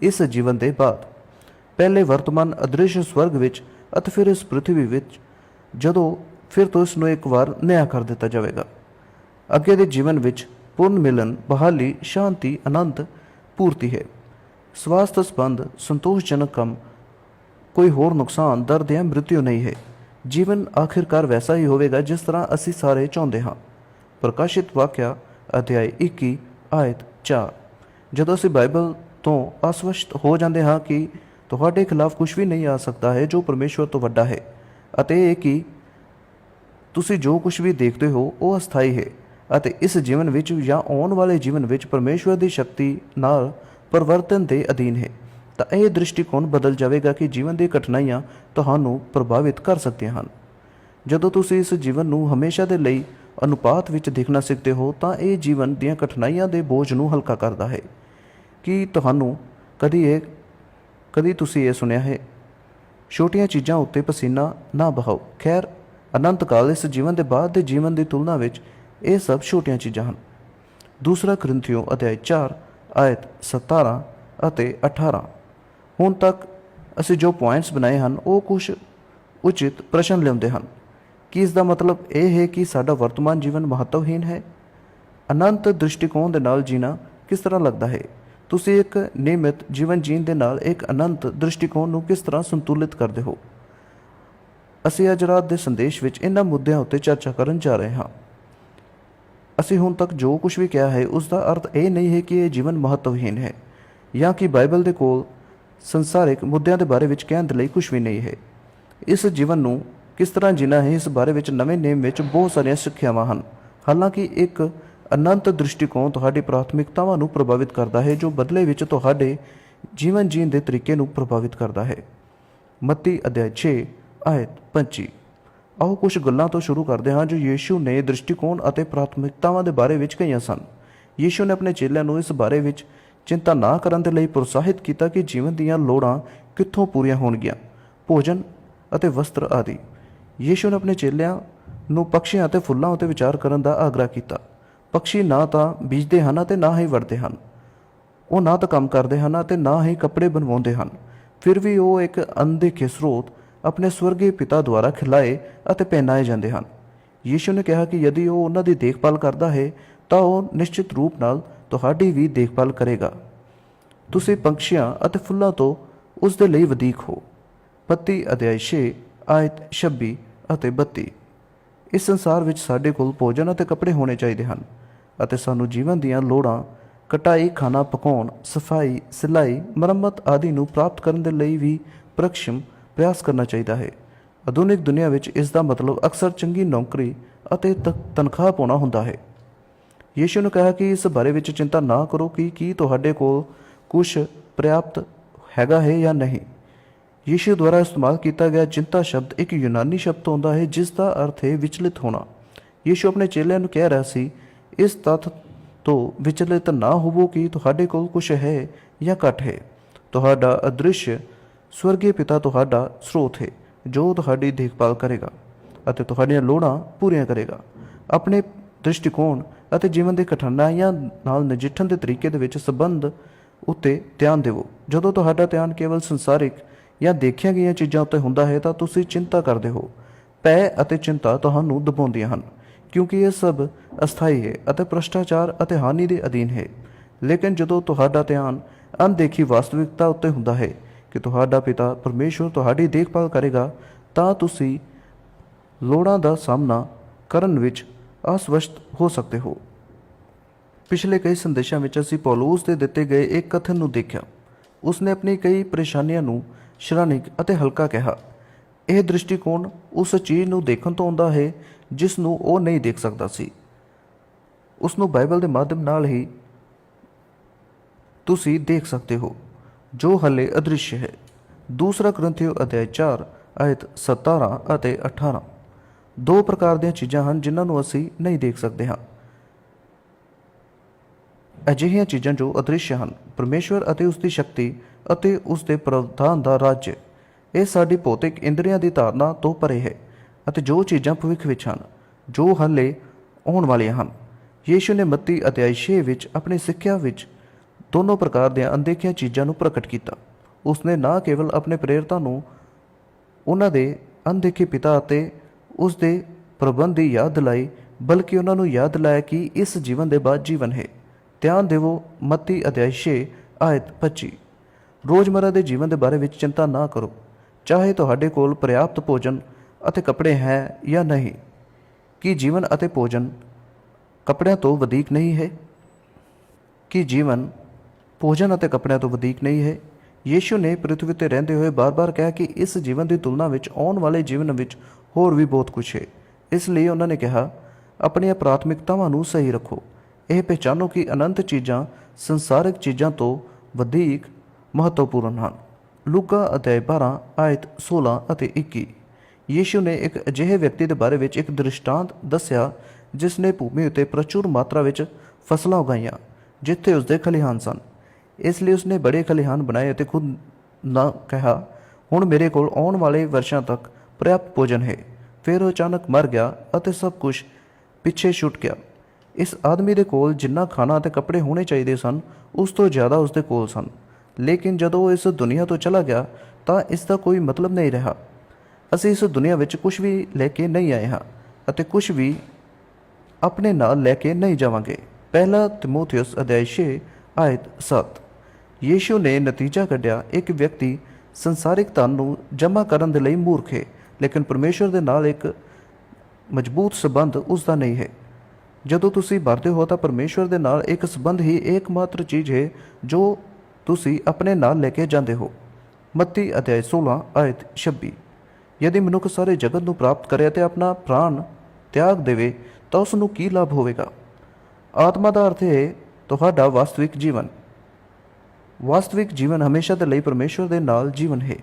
Speaker 1: ਇਸ ਜੀਵਨ ਦੇ ਬਾਅਦ ਪਹਿਲੇ ਵਰਤਮਾਨ ਅਦ੍ਰਿਸ਼ ਸਵਰਗ ਵਿੱਚ ਅਤੇ ਫਿਰ ਇਸ ਪ੍ਰithvi ਵਿੱਚ ਜਦੋਂ ਫਿਰ ਤੋਂ ਇਸ ਨੂੰ ਇੱਕ ਵਾਰ ਨਿਆਂ ਕਰ ਦਿੱਤਾ ਜਾਵੇਗਾ। ਅੱਗੇ ਦੇ ਜੀਵਨ ਵਿੱਚ ਪੂਰਨ ਮਿਲਨ, ਬਹਾਲੀ, ਸ਼ਾਂਤੀ, ਆਨੰਦ ਪੂਰਤੀ ਹੈ। ਸਵਾਸਥ ਸੰਬੰਧ ਸੰਤੋਸ਼ਜਨਕ ਕੰਮ। ਕੋਈ ਹੋਰ ਨੁਕਸਾਨ ਦਰਦ ਜਾਂ ਮ੍ਰਿਤਿਉ ਨਹੀਂ ਹੈ। ਜੀਵਨ ਆਖਿਰਕਾਰ ਵੈਸਾ ਹੀ ਹੋਵੇਗਾ ਜਿਸ ਤਰ੍ਹਾਂ ਅਸੀਂ ਸਾਰੇ ਚਾਹੁੰਦੇ ਹਾਂ। ਪ੍ਰਕਾਸ਼ਿਤ ਵਾਕਿਆ, ਅਧਿਆਇ 21 ਆਇਤ 4 ਜਦੋਂ ਅਸੀਂ ਬਾਈਬਲ ਤੋਂ ਅਸਵਸ਼ਟ ਹੋ ਜਾਂਦੇ ਹਾਂ ਕਿ ਤੁਹਾਡੇ ਖਿਲਾਫ ਕੁਝ ਵੀ ਨਹੀਂ ਆ ਸਕਦਾ ਹੈ, ਜੋ ਪਰਮੇਸ਼ਵਰ ਤੋਂ ਵੱਡਾ ਹੈ, ਅਤੇ ਇਹ ਕਿ ਤੁਸੀਂ ਜੋ ਕੁਝ ਵੀ ਦੇਖਦੇ ਹੋ, ਉਹ ਅਸਥਾਈ ਹੈ, ਅਤੇ ਇਸ ਜੀਵਨ ਵਿੱਚ ਜਾਂ ਆਉਣ ਵਾਲੇ ਜੀਵਨ ਵਿੱਚ ਪਰਮੇਸ਼ਵਰ ਦੀ ਸ਼ਕਤੀ ਨਾਲ ਪਰਿਵਰਤਨ ਦੇ ਅਧੀਨ ਹੈ। ਤਾਂ ਇਹ ਦ੍ਰਿਸ਼ਟੀਕੋਣ ਬਦਲ ਜਾਵੇਗਾ ਕਿ ਜੀਵਨ ਦੀ ਕਠਿਨਾਈਆਂ ਤੁਹਾਨੂੰ ਪ੍ਰਭਾਵਿਤ ਕਰ ਸਕਦੀਆਂ ਹਨ। ਜਦੋਂ ਤੁਸੀਂ ਇਸ ਜੀਵਨ ਨੂੰ ਹਮੇਸ਼ਾ ਦੇ ਲਈ ਅਨੁਪਾਤ ਵਿੱਚ ਦੇਖਣਾ ਸਿੱਖਦੇ ਹੋ, ਤਾਂ ਇਹ ਜੀਵਨ ਦੀਆਂ ਕਠਿਨਾਈਆਂ ਦੇ ਬੋਝ ਨੂੰ ਹਲਕਾ ਕਰਦਾ ਹੈ। ਕਿ ਤੁਹਾਨੂੰ ਕਦੀ ਇਹ, ਕਦੀ ਤੁਸੀਂ ਇਹ ਸੁਣਿਆ ਹੈ? ਛੋਟੀਆਂ ਚੀਜ਼ਾਂ ਉੱਤੇ ਪਸੀਨਾ ਨਾ ਬਹਾਓ ਖੈਰ, ਅਨੰਤ ਕਾਲ ਇਸ ਜੀਵਨ ਦੇ ਬਾਅਦ ਦੇ ਜੀਵਨ ਦੀ ਤੁਲਨਾ ਵਿੱਚ ਇਹ ਸਭ ਛੋਟੀਆਂ ਚੀਜ਼ਾਂ ਹਨ। ਦੂਸਰਾ ਕ੍ਰਿੰਥੀਓ ਅਧਿਆਇ 4 ਆਇਤ 17 ਅਤੇ 18 ਹੁਣ ਤੱਕ ਅਸੀਂ ਜੋ ਪੁਆਇੰਟਸ ਬਣਾਏ ਹਨ, ਉਹ ਕੁਝ ਉਚਿਤ ਪ੍ਰਸ਼ਨ ਲਿਆਉਂਦੇ ਹਨ। ਕਿ ਇਸ ਦਾ ਮਤਲਬ ਇਹ ਹੈ ਕਿ ਸਾਡਾ ਵਰਤਮਾਨ ਜੀਵਨ ਮਹੱਤਵਹੀਨ ਹੈ? ਅਨੰਤ ਦ੍ਰਿਸ਼ਟੀਕੋਣ ਦੇ ਨਾਲ ਜੀਣਾ ਕਿਸ ਤਰ੍ਹਾਂ ਲੱਗਦਾ ਹੈ? ਤੁਸੀਂ ਇੱਕ ਨਿਯਮਿਤ ਜੀਵਨ ਜੀਣ ਦੇ ਨਾਲ ਇੱਕ ਅਨੰਤ ਦ੍ਰਿਸ਼ਟੀਕੋਣ ਨੂੰ ਕਿਸ ਤਰ੍ਹਾਂ ਸੰਤੁਲਿਤ ਕਰਦੇ ਹੋ? ਅਸੀਂ ਅੱਜ ਰਾਤ ਦੇ ਸੰਦੇਸ਼ ਵਿੱਚ ਇਹਨਾਂ ਮੁੱਦਿਆਂ ਉੱਤੇ ਚਰਚਾ ਕਰਨ ਜਾ ਰਹੇ ਹਾਂ। ਅਸੀਂ ਹੁਣ ਤੱਕ ਜੋ ਕੁਝ ਵੀ ਕਿਹਾ ਹੈ, ਉਸ ਦਾ ਅਰਥ ਇਹ ਨਹੀਂ ਹੈ ਕਿ ਇਹ ਜੀਵਨ ਮਹੱਤਵਹੀਨ ਹੈ, ਜਾਂ ਕਿ ਬਾਈਬਲ ਦੇ ਕੋਲ ਸੰਸਾਰਿਕ ਮੁੱਦਿਆਂ ਦੇ ਬਾਰੇ ਵਿੱਚ ਕਹਿਣ ਦੇ ਲਈ ਕੁਝ ਵੀ ਨਹੀਂ ਹੈ। ਇਸ ਜੀਵਨ ਨੂੰ ਕਿਸ ਤਰ੍ਹਾਂ ਜੀਣਾ ਹੈ, ਇਸ ਬਾਰੇ ਵਿੱਚ ਨਵੇਂ ਨੇਮ ਵਿੱਚ ਬਹੁਤ ਸਾਰੀਆਂ ਸਿੱਖਿਆਵਾਂ ਹਨ। ਹਾਲਾਂਕਿ ਇੱਕ ਅਨੰਤ ਦ੍ਰਿਸ਼ਟੀਕੋਣ ਤੁਹਾਡੀ ਪ੍ਰਾਥਮਿਕਤਾਵਾਂ ਨੂੰ ਪ੍ਰਭਾਵਿਤ ਕਰਦਾ ਹੈ, ਜੋ ਬਦਲੇ ਵਿੱਚ ਤੁਹਾਡੇ ਜੀਵਨ ਜੀਣ ਦੇ ਤਰੀਕੇ ਨੂੰ ਪ੍ਰਭਾਵਿਤ ਕਰਦਾ ਹੈ। ਮੱਤੀ ਅਧਿਆਇ 6 ਆਇਤ 25 ਆਓ ਕੁਝ ਗੱਲਾਂ ਤੋਂ ਸ਼ੁਰੂ ਕਰਦੇ ਹਾਂ ਜੋ ਯੀਸ਼ੂ ਨੇ ਦ੍ਰਿਸ਼ਟੀਕੋਣ ਅਤੇ ਪ੍ਰਾਥਮਿਕਤਾਵਾਂ ਦੇ ਬਾਰੇ ਵਿੱਚ ਕਹੀਆਂ ਸਨ। ਯੀਸ਼ੂ ਨੇ ਆਪਣੇ ਚੇਲਿਆਂ ਨੂੰ ਇਸ ਬਾਰੇ ਵਿੱਚ ਚਿੰਤਾ ਨਾ ਕਰਨ ਦੇ ਲਈ ਪ੍ਰੋਤਸਾਹਿਤ ਕੀਤਾ ਕਿ ਜੀਵਨ ਦੀਆਂ ਲੋੜਾਂ ਕਿੱਥੋਂ ਪੂਰੀਆਂ ਹੋਣਗੀਆਂ। ਭੋਜਨ ਅਤੇ ਵਸਤਰ ਆਦਿ। ਯੀਸ਼ੂ ਨੇ ਆਪਣੇ ਚੇਲਿਆਂ ਨੂੰ ਪੰਛੀਆਂ ਅਤੇ ਫੁੱਲਾਂ ਉੱਤੇ ਵਿਚਾਰ ਕਰਨ ਦਾ ਆਗਰਾ ਕੀਤਾ। ਪੰਛੀ ਨਾ ਤਾਂ ਬੀਜਦੇ ਹਨ ਅਤੇ ਨਾ ਹੀ ਵੜਦੇ ਹਨ। ਉਹ ਨਾ ਤਾਂ ਕੰਮ ਕਰਦੇ ਹਨ ਅਤੇ ਨਾ ਹੀ ਕੱਪੜੇ ਬਣਵਾਉਂਦੇ ਹਨ। ਫਿਰ ਵੀ ਉਹ ਇੱਕ ਅਣਦੇਖੇ ਸਰੋਤ ਆਪਣੇ ਸਵਰਗੀ ਪਿਤਾ ਦੁਆਰਾ ਖਿਲਾਏ ਅਤੇ ਪਹਿਨਾਏ ਜਾਂਦੇ ਹਨ। ਯੀਸ਼ੂ ਨੇ ਕਿਹਾ ਕਿ ਯਦੀ ਉਹ ਉਹਨਾਂ ਦੀ ਦੇਖਭਾਲ ਕਰਦਾ ਹੈ, ਤਾਂ ਉਹ ਨਿਸ਼ਚਿਤ ਰੂਪ ਨਾਲ ਤੁਹਾਡੀ ਵੀ ਦੇਖਭਾਲ ਕਰੇਗਾ। ਤੁਸੀਂ ਪੰਛੀਆਂ ਅਤੇ ਫੁੱਲਾਂ ਤੋਂ ਉਸ ਦੇ ਲਈ ਵਧੀਕ ਹੋ। ਪੱਤੀ ਅਧਿਆਇ 6 ਆਇਤ 26 ਅਤੇ 32 ਇਸ ਸੰਸਾਰ ਵਿੱਚ ਸਾਡੇ ਕੋਲ ਭੋਜਨ ਅਤੇ ਕੱਪੜੇ ਹੋਣੇ ਚਾਹੀਦੇ ਹਨ ਅਤੇ ਸਾਨੂੰ ਜੀਵਨ ਦੀਆਂ ਲੋੜਾਂ, ਕਟਾਈ, ਖਾਣਾ, ਪਕਾਉਣ, ਸਫ਼ਾਈ, ਸਿਲਾਈ, ਮੁਰੰਮਤ ਆਦਿ ਨੂੰ ਪ੍ਰਾਪਤ ਕਰਨ ਦੇ ਲਈ ਵੀ ਪ੍ਰਕਸ਼ਮ ਪ੍ਰਯਾਸ ਕਰਨਾ ਚਾਹੀਦਾ ਹੈ। ਆਧੁਨਿਕ ਦੁਨੀਆ ਵਿੱਚ ਇਸ ਦਾ ਮਤਲਬ ਅਕਸਰ ਚੰਗੀ ਨੌਕਰੀ ਅਤੇ ਤ- ਤਨਖਾਹ ਪਾਉਣਾ ਹੁੰਦਾ ਹੈ। ਯੀਸ਼ੂ ਨੇ ਕਿਹਾ ਕਿ ਇਸ ਬਾਰੇ ਵਿੱਚ ਚਿੰਤਾ ਨਾ ਕਰੋ ਕਿ ਕੀ ਤੁਹਾਡੇ ਕੋਲ ਕੁਝ ਪ੍ਰਾਪਤ ਹੈਗਾ ਹੈ ਜਾਂ ਨਹੀਂ। ਯੀਸ਼ੂ ਦੁਆਰਾ ਇਸਤੇਮਾਲ ਕੀਤਾ ਗਿਆ ਚਿੰਤਾ ਸ਼ਬਦ ਇੱਕ ਯੂਨਾਨੀ ਸ਼ਬਦ ਤੋਂ ਆਉਂਦਾ ਹੈ ਜਿਸ ਦਾ ਅਰਥ ਹੈ ਵਿਚਲਿਤ ਹੋਣਾ। ਯੀਸ਼ੂ ਆਪਣੇ ਚੇਲਿਆਂ ਨੂੰ ਕਹਿ ਰਿਹਾ ਸੀ, ਇਸ ਤੱਥ ਤੋਂ ਵਿਚਲਿਤ ਨਾ ਹੋਵੋ ਕਿ ਤੁਹਾਡੇ ਕੋਲ ਕੁਝ ਹੈ ਜਾਂ ਘੱਟ ਹੈ। ਤੁਹਾਡਾ ਅਦ੍ਰਿਸ਼ ਸਵਰਗੀ ਪਿਤਾ ਤੁਹਾਡਾ ਸਰੋਤ ਹੈ, ਜੋ ਤੁਹਾਡੀ ਦੇਖਭਾਲ ਕਰੇਗਾ ਅਤੇ ਤੁਹਾਡੀਆਂ ਲੋੜਾਂ ਪੂਰੀਆਂ ਕਰੇਗਾ। ਆਪਣੇ ਦ੍ਰਿਸ਼ਟੀਕੋਣ ਅਤੇ ਜੀਵਨ ਦੇ ਕਠਿਨਾਈਆਂ ਨਾਲ ਨਜਿੱਠਣ ਦੇ ਤਰੀਕੇ ਦੇ ਵਿੱਚ ਸੰਬੰਧ ਉੱਤੇ ਧਿਆਨ ਦਿਵੋ। ਜਦੋਂ ਤੁਹਾਡਾ ਧਿਆਨ ਕੇਵਲ ਸੰਸਾਰਿਕ ਜਾਂ ਦੇਖੀਆਂ ਗਈਆਂ ਚੀਜ਼ਾਂ ਉੱਤੇ ਹੁੰਦਾ ਹੈ, ਤਾਂ ਤੁਸੀਂ ਚਿੰਤਾ ਕਰਦੇ ਹੋ। ਪੈ ਅਤੇ ਚਿੰਤਾ ਤੁਹਾਨੂੰ ਦਬਾਉਂਦੀਆਂ ਹਨ, ਕਿਉਂਕਿ ਇਹ ਸਭ ਅਸਥਾਈ ਹੈ ਅਤੇ ਭ੍ਰਸ਼ਟਾਚਾਰ ਅਤੇ ਹਾਨੀ ਦੇ ਅਧੀਨ ਹੈ। ਲੇਕਿਨ ਜਦੋਂ ਤੁਹਾਡਾ ਧਿਆਨ ਅਣਦੇਖੀ ਵਾਸਤਵਿਕਤਾ ਉੱਤੇ ਹੁੰਦਾ ਹੈ ਕਿ ਤੁਹਾਡਾ ਪਿਤਾ ਪਰਮੇਸ਼ਵਰ ਤੁਹਾਡੀ ਦੇਖਭਾਲ ਕਰੇਗਾ, ਤਾਂ ਤੁਸੀਂ ਲੋੜਾਂ ਦਾ ਸਾਹਮਣਾ ਕਰਨ ਵਿੱਚ ਅਸਵਸਥ ਹੋ ਸਕਦੇ ਹੋ। ਪਿਛਲੇ ਕਈ ਸੰਦੇਸ਼ਾਂ ਵਿੱਚ ਅਸੀਂ ਪੌਲੂਸ ਦੇ ਦਿੱਤੇ ਗਏ ਇੱਕ ਕਥਨ ਨੂੰ ਦੇਖਿਆ। ਉਸਨੇ ਆਪਣੀ ਕਈ ਪਰੇਸ਼ਾਨੀਆਂ ਨੂੰ ਸ਼ਰਾਨਿਕ ਅਤੇ ਹਲਕਾ ਕਿਹਾ। ਇਹ ਦ੍ਰਿਸ਼ਟੀਕੋਣ ਉਸ ਚੀਜ਼ ਨੂੰ ਦੇਖਣ ਤੋਂ ਆਉਂਦਾ ਹੈ, ਜਿਸ ਨੂੰ ਉਹ ਨਹੀਂ ਦੇਖ ਸਕਦਾ ਸੀ। ਉਸ ਨੂੰ ਬਾਈਬਲ ਦੇ ਮਾਧਿਅਮ ਨਾਲ ਹੀ ਤੁਸੀਂ ਦੇਖ ਸਕਦੇ ਹੋ। ਜੋ ਹਲੇ ਅਦ੍ਰਿਸ਼ ਹੈ। ਦੂਸਰਾ ਗ੍ਰੰਥਿਓ ਅਧਿਆਇ 4 ਆਇਤ 17 ਅਤੇ 18 ਦੋ ਪ੍ਰਕਾਰ ਦੀਆਂ ਚੀਜ਼ਾਂ ਹਨ ਜਿਨ੍ਹਾਂ ਨੂੰ ਅਸੀਂ ਨਹੀਂ ਦੇਖ ਸਕਦੇ ਹਾਂ। ਅਜਿਹੀਆਂ ਚੀਜ਼ਾਂ ਜੋ ਅਦ੍ਰਿਸ਼ ਹਨ, ਪਰਮੇਸ਼ਵਰ ਅਤੇ ਉਸ ਦੀ ਸ਼ਕਤੀ ਅਤੇ ਉਸ ਦੇ ਪ੍ਰਵਧਾਨ ਦਾ ਰਾਜ ਇਹ ਸਾਡੀ ਭੌਤਿਕ ਇੰਦਰੀਆਂ ਦੀ ਧਾਰਨਾ ਤੋਂ ਪਰੇ ਹੈ ਅਤੇ ਜੋ ਚੀਜ਼ਾਂ ਭਵਿੱਖ ਵਿੱਚ ਹਨ, ਜੋ ਹਾਲੇ ਆਉਣ ਵਾਲੀਆਂ ਹਨ। ਯੀਸ਼ੂ ਨੇ ਮੱਤੀ ਅਧਿਆਇ 6 ਵਿੱਚ ਆਪਣੀ ਸਿੱਖਿਆ ਵਿੱਚ ਦੋਨੋਂ ਪ੍ਰਕਾਰ ਦੀਆਂ ਅਣਦੇਖੀਆਂ ਚੀਜ਼ਾਂ ਨੂੰ ਪ੍ਰਗਟ ਕੀਤਾ। ਉਸਨੇ ਨਾ ਕੇਵਲ ਆਪਣੇ ਪ੍ਰੇਰਤਾ ਨੂੰ ਉਹਨਾਂ ਦੇ ਅਣਦੇਖੇ ਪਿਤਾ ਅਤੇ ਉਸ ਦੇ ਪ੍ਰਬੰਧ ਦੀ ਯਾਦ ਦਿਲਾਈ, ਬਲਕਿ ਉਹਨਾਂ ਨੂੰ ਯਾਦ ਦਿਲਾਇਆ ਕਿ ਇਸ ਜੀਵਨ ਦੇ ਬਾਅਦ ਜੀਵਨ ਹੈ। ਧਿਆਨ ਦੇਵੋ, ਮਤੀ ਅਧਿਆਇ 6 ਆਇਤ 25 ਰੋਜ਼ਮਰਰਾ ਦੇ ਜੀਵਨ ਦੇ ਬਾਰੇ ਵਿੱਚ ਚਿੰਤਾ ਨਾ ਕਰੋ। ਚਾਹੇ ਤੁਹਾਡੇ ਕੋਲ ਪ੍ਰਯਾਪਤ ਭੋਜਨ ਅਤੇ ਕੱਪੜੇ ਹੈ ਜਾਂ ਨਹੀਂ, ਕੀ ਜੀਵਨ ਅਤੇ ਭੋਜਨ ਕੱਪੜਿਆਂ ਤੋਂ ਵਧੇਕ ਨਹੀਂ ਹੈ? ਕਿ ਜੀਵਨ ਭੋਜਨ ਅਤੇ ਕੱਪੜਿਆਂ ਤੋਂ ਵਧੇਕ ਨਹੀਂ ਹੈ। ਯੀਸ਼ੂ ਨੇ ਪ੍ਰithvi ਤੇ ਰਹਿੰਦੇ ਹੋਏ ਬਾਰ-ਬਾਰ ਕਿਹਾ ਕਿ ਇਸ ਜੀਵਨ ਦੀ ਤੁਲਨਾ ਵਿੱਚ ਆਉਣ ਵਾਲੇ ਜੀਵਨ ਵਿੱਚ ਹੋਰ ਵੀ ਬਹੁਤ ਕੁਝ ਹੈ। ਇਸ ਲਈ ਉਹਨਾਂ ਨੇ ਕਿਹਾ, ਆਪਣੀਆਂ ਪ੍ਰਾਥਮਿਕਤਾਵਾਂ ਨੂੰ ਸਹੀ ਰੱਖੋ। ਇਹ ਪਹਿਚਾਨੋ ਕਿ ਅਨੰਤ ਚੀਜ਼ਾਂ ਸੰਸਾਰਿਕ ਚੀਜ਼ਾਂ ਤੋਂ ਵਧੇਕ ਮਹੱਤਵਪੂਰਨ ਹਨ। ਲੂਕਾ ਅਧਿਆਇ 12 ਆਇਤ 16 ਅਤੇ 21 ਯੀਸ਼ੂ ਨੇ ਇੱਕ ਅਜਿਹੇ ਵਿਅਕਤੀ ਦੇ ਬਾਰੇ ਵਿੱਚ ਇੱਕ ਦ੍ਰਿਸ਼ਟਾਂਤ ਦੱਸਿਆ, ਜਿਸ ਨੇ ਭੂਮੀ ਉੱਤੇ ਪ੍ਰਚੁਰ ਮਾਤਰਾ ਵਿੱਚ ਫਸਲਾਂ ਉਗਾਈਆਂ, ਜਿੱਥੇ ਉਸਦੇ ਖਲਿਹਾਨ ਸਨ। ਇਸ ਲਈ ਉਸਨੇ ਬੜੇ ਖਲਿਹਾਨ ਬਣਾਏ ਅਤੇ ਖੁਦ ਨਾ ਕਿਹਾ, ਹੁਣ ਮੇਰੇ ਕੋਲ ਆਉਣ ਵਾਲੇ ਵਰਸ਼ਾਂ ਤੱਕ ਪ੍ਰਾਪਤ ਭੋਜਨ ਹੈ। ਫਿਰ ਉਹ ਅਚਾਨਕ ਮਰ ਗਿਆ ਅਤੇ ਸਭ ਕੁਝ ਪਿੱਛੇ ਛੁੱਟ ਗਿਆ। ਇਸ ਆਦਮੀ ਦੇ ਕੋਲ ਜਿੰਨਾ ਖਾਣਾ ਅਤੇ ਕੱਪੜੇ ਹੋਣੇ ਚਾਹੀਦੇ ਸਨ, ਉਸ ਤੋਂ ਜ਼ਿਆਦਾ ਉਸ ਦੇ ਕੋਲ ਸਨ। ਲੇਕਿਨ ਜਦੋਂ ਉਹ ਇਸ ਦੁਨੀਆ ਤੋਂ ਚਲਾ ਗਿਆ, ਤਾਂ ਇਸ ਦਾ ਕੋਈ ਮਤਲਬ ਨਹੀਂ ਰਿਹਾ। ਅਸੀਂ ਇਸ ਦੁਨੀਆ ਵਿੱਚ ਕੁਝ ਵੀ ਲੈ ਕੇ ਨਹੀਂ ਆਏ ਹਾਂ ਅਤੇ ਕੁਝ ਵੀ ਆਪਣੇ ਨਾਲ ਲੈ ਕੇ ਨਹੀਂ ਜਾਵਾਂਗੇ। ਪਹਿਲਾ ਤਿਮੋਥਿਉਸ ਅਧਿਆਇ 6 ਆਇਤ 7 ਯੀਸ਼ੂ ਨੇ ਨਤੀਜਾ ਕੱਢਿਆ, ਇੱਕ ਵਿਅਕਤੀ ਸੰਸਾਰਿਕ ਧਨ ਨੂੰ ਜਮ੍ਹਾਂ ਕਰਨ ਦੇ ਲਈ ਮੂਰਖ ਹੈ, ਲੇਕਿਨ ਪਰਮੇਸ਼ਵਰ ਦੇ ਨਾਲ ਇੱਕ ਮਜ਼ਬੂਤ ਸਬੰਧ ਉਸ ਦਾ ਨਹੀਂ ਹੈ। ਜਦੋਂ ਤੁਸੀਂ ਵਰਦੇ ਹੋ ਤਾਂ ਪਰਮੇਸ਼ਵਰ ਦੇ ਨਾਲ ਇੱਕ ਸਬੰਧ ਹੀ ਏਕਮਾਤਰ ਚੀਜ਼ ਹੈ, ਜੋ ਤੁਸੀਂ ਆਪਣੇ ਨਾਲ ਲੈ ਕੇ ਜਾਂਦੇ ਹੋ। ਮੱਤੀ ਅਧਿਆਇ 16 ਆਇਤ 26 ਯਦਿ ਮਨੁੱਖ ਸਾਰੇ ਜਗਤ ਨੂੰ ਪ੍ਰਾਪਤ ਕਰੇ ਅਤੇ ਆਪਣਾ ਪ੍ਰਾਣ ਤਿਆਗ ਦੇਵੇ, ਤਾਂ ਉਸ ਨੂੰ ਕੀ ਲਾਭ ਹੋਵੇਗਾ? ਆਤਮਾ ਦਾ ਅਰਥ ਹੈ, ਤੁਹਾਡਾ ਵਾਸਤਵਿਕ ਜੀਵਨ। ਵਾਸਤਵਿਕ ਜੀਵਨ ਹਮੇਸ਼ਾ ਦੇ ਲਈ ਪਰਮੇਸ਼ਵਰ ਦੇ ਨਾਲ ਜੀਵਨ ਹੈ।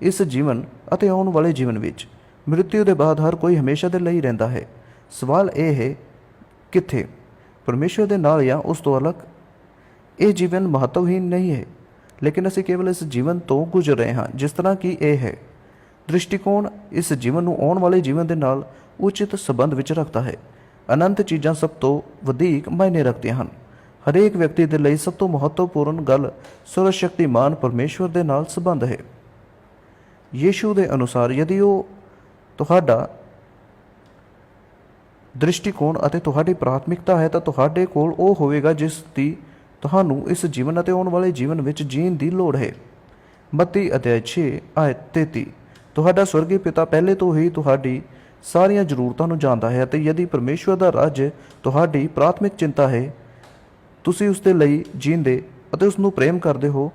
Speaker 1: ਇਸ ਜੀਵਨ ਅਤੇ ਆਉਣ ਵਾਲੇ ਜੀਵਨ ਵਿੱਚ ਮ੍ਰਿਤਿੂ ਦੇ ਬਾਅਦ ਹਰ ਕੋਈ ਹਮੇਸ਼ਾ ਦੇ ਲਈ ਰਹਿੰਦਾ ਹੈ। ਸਵਾਲ ਇਹ ਹੈ, ਕਿੱਥੇ? ਪਰਮੇਸ਼ਵਰ ਦੇ ਨਾਲ ਜਾਂ ਉਸ ਤੋਂ ਅਲੱਗ? ਇਹ ਜੀਵਨ ਮਹੱਤਵਹੀਨ ਨਹੀਂ ਹੈ, ਲੇਕਿਨ ਅਸੀਂ ਕੇਵਲ ਇਸ ਜੀਵਨ ਤੋਂ ਗੁਜ਼ਰ ਰਹੇ ਹਾਂ, ਜਿਸ ਤਰ੍ਹਾਂ ਕਿ ਇਹ ਹੈ। ਦ੍ਰਿਸ਼ਟੀਕੋਣ ਇਸ ਜੀਵਨ ਨੂੰ ਆਉਣ ਵਾਲੇ ਜੀਵਨ ਦੇ ਨਾਲ ਉਚਿਤ ਸੰਬੰਧ ਵਿੱਚ ਰੱਖਦਾ ਹੈ। ਅਨੰਤ ਚੀਜ਼ਾਂ ਸਭ ਤੋਂ ਵਧੇਕ ਮਾਇਨੇ ਰੱਖਦੀਆਂ ਹਨ। ਹਰੇਕ ਵਿਅਕਤੀ ਦੇ ਲਈ ਸਭ ਤੋਂ ਮਹੱਤਵਪੂਰਨ ਗੱਲ ਸਰਵ ਸ਼ਕਤੀਮਾਨ ਪਰਮੇਸ਼ਵਰ ਦੇ ਨਾਲ ਸੰਬੰਧ ਹੈ। ਯੀਸ਼ੂ ਦੇ ਅਨੁਸਾਰ ਯਦਿ ਉਹ ਤੁਹਾਡਾ ਦ੍ਰਿਸ਼ਟੀਕੋਣ ਅਤੇ ਤੁਹਾਡੀ ਪ੍ਰਾਥਮਿਕਤਾ ਹੈ ਤਾਂ ਤੁਹਾਡੇ ਕੋਲ ਉਹ ਹੋਵੇਗਾ ਜਿਸ ਦੀ ਤੁਹਾਨੂੰ ਇਸ ਜੀਵਨ ਅਤੇ ਆਉਣ ਵਾਲੇ ਜੀਵਨ ਵਿੱਚ ਜੀਣ ਦੀ ਲੋੜ ਹੈ। ਮੱਤੀ ਅਧਿਆਇ 6 ਆਇਤ 33 ਤੁਹਾਡਾ ਸਵਰਗੀ ਪਿਤਾ ਪਹਿਲੇ ਤੋਂ ਹੀ ਤੁਹਾਡੀ ਸਾਰੀਆਂ ਜ਼ਰੂਰਤਾਂ ਨੂੰ ਜਾਣਦਾ ਹੈ ਅਤੇ ਯਦਿ ਪਰਮੇਸ਼ਵਰ ਦਾ ਰਾਜ ਤੁਹਾਡੀ ਪ੍ਰਾਥਮਿਕ ਚਿੰਤਾ ਹੈ। ਤੁਸੀਂ ਉਸ ਦੇ ਲਈ ਜੀਂਦੇ ਅਤੇ ਉਸ ਨੂੰ ਪ੍ਰੇਮ ਕਰਦੇ ਹੋ,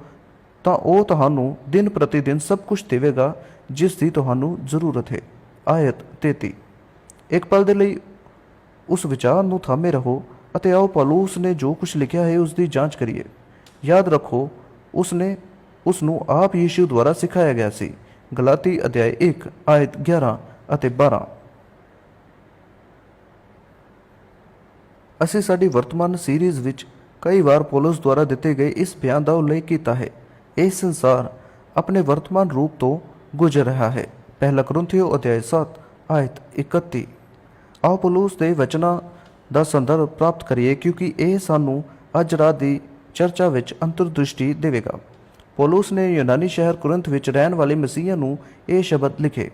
Speaker 1: ਤਾਂ ਉਹ ਤੁਹਾਨੂੰ ਦਿਨ ਪ੍ਰਤੀ ਦਿਨ ਸਭ ਕੁਝ ਦੇਵੇਗਾ, ਜਿਸ ਦੀ ਤੁਹਾਨੂੰ ਜ਼ਰੂਰਤ ਹੈ। ਆਇਤ 33 ਇੱਕ ਪਲ ਦੇ ਲਈ ਉਸ ਵਿਚਾਰ ਨੂੰ ਥਾਮੇ ਰਹੋ ਅਤੇ ਆਓ ਪੌਲੁਸ ਨੇ ਜੋ ਕੁਝ ਲਿਖਿਆ ਹੈ ਉਸ ਦੀ ਜਾਂਚ ਕਰੀਏ। ਯਾਦ ਰੱਖੋ ਉਸ ਨੇ ਉਸ ਨੂੰ ਆਪ ਯੀਸ਼ੂ ਦੁਆਰਾ ਸਿਖਾਇਆ ਗਿਆ ਸੀ। ਗਲਾਤੀ ਅਧਿਆਇ 1 ਆਇਤ 11 ਅਤੇ 12 ਅਸੀਂ ਸਾਡੀ ਵਰਤਮਾਨ ਸੀਰੀਜ਼ ਵਿੱਚ ਕਈ ਵਾਰ ਪੌਲਸ ਦੁਆਰਾ ਦਿੱਤੇ ਗਏ ਇਸ ਬਿਆਨ ਦਾ ਉਲੇਖ ਕੀਤਾ ਹੈ। ਇਹ ਸੰਸਾਰ ਆਪਣੇ ਵਰਤਮਾਨ ਰੂਪ ਤੋਂ ਗੁਜ਼ਰ ਰਿਹਾ ਹੈ। ਪਹਿਲਾ ਕਰੰਥੀਓ ਅਧਿਆਇ 7 ਆਇਤ 31 ਆਓ ਪੌਲਸ ਦੇ ਵਚਨਾਂ ਦਾ ਸੰਦਰਭ ਪ੍ਰਾਪਤ ਕਰੀਏ ਕਿਉਂਕਿ ਇਹ ਸਾਨੂੰ ਅੱਜ ਰਾਤ ਦੀ ਚਰਚਾ ਵਿੱਚ ਅੰਤਰਦ੍ਰਿਸ਼ਟੀ ਦੇਵੇਗਾ। ਪੌਲਸ ਨੇ ਯੂਨਾਨੀ ਸ਼ਹਿਰ ਕੁਰਿੰਥ ਵਿੱਚ ਰਹਿਣ ਵਾਲੇ ਮਸੀਹਾਂ ਨੂੰ ਇਹ ਸ਼ਬਦ ਲਿਖੇ।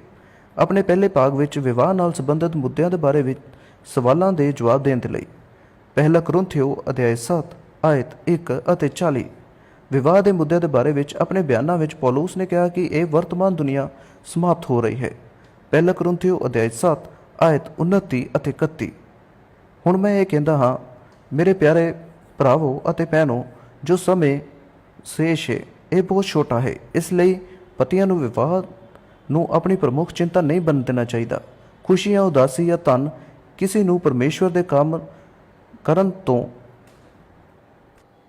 Speaker 1: ਆਪਣੇ ਪਹਿਲੇ ਭਾਗ ਵਿੱਚ ਵਿਵਾਹ ਨਾਲ ਸੰਬੰਧਿਤ ਮੁੱਦਿਆਂ ਦੇ ਬਾਰੇ ਵਿੱਚ ਸਵਾਲਾਂ ਦੇ ਜਵਾਬ ਦੇਣ ਦੇ ਲਈ। ਪਹਿਲਾ ਕਰੰਥਿਓ ਅਧਿਆਇ 7 ਆਇਤ 1 ਅਤੇ 40 ਵਿਵਾਹ ਦੇ ਮੁੱਦਿਆਂ ਦੇ ਬਾਰੇ ਵਿੱਚ ਆਪਣੇ ਬਿਆਨਾਂ ਵਿੱਚ ਪੌਲਸ ਨੇ ਕਿਹਾ ਕਿ ਇਹ ਵਰਤਮਾਨ ਦੁਨੀਆ ਸਮਾਪਤ ਹੋ ਰਹੀ ਹੈ। ਪਹਿਲਾ ਕਰੰਥਿਓ ਅਧਿਆਇ 7 ਆਇਤ 29 ਅਤੇ 31 ਹੁਣ ਮੈਂ ਇਹ ਕਹਿੰਦਾ ਹਾਂ, ਮੇਰੇ ਪਿਆਰੇ ਭਰਾਵੋ ਅਤੇ ਭੈਣੋ, ਜੋ ਸਮੇਂ ਸ਼ੇਸ਼ ਹੈ, ਇਹ ਬਹੁਤ ਛੋਟਾ ਹੈ। ਇਸ ਲਈ ਪਤੀਆਂ ਨੂੰ ਵਿਵਾਹ ਨੂੰ ਆਪਣੀ ਪ੍ਰਮੁੱਖ ਚਿੰਤਾ ਨਹੀਂ ਬਣ ਦੇਣਾ ਚਾਹੀਦਾ। ਖੁਸ਼ੀਆਂ ਉਦਾਸੀ ਜਾਂ ਧਨ ਕਿਸੇ ਨੂੰ ਪਰਮੇਸ਼ਵਰ ਦੇ ਕੰਮ ਕਰਨ ਤੋਂ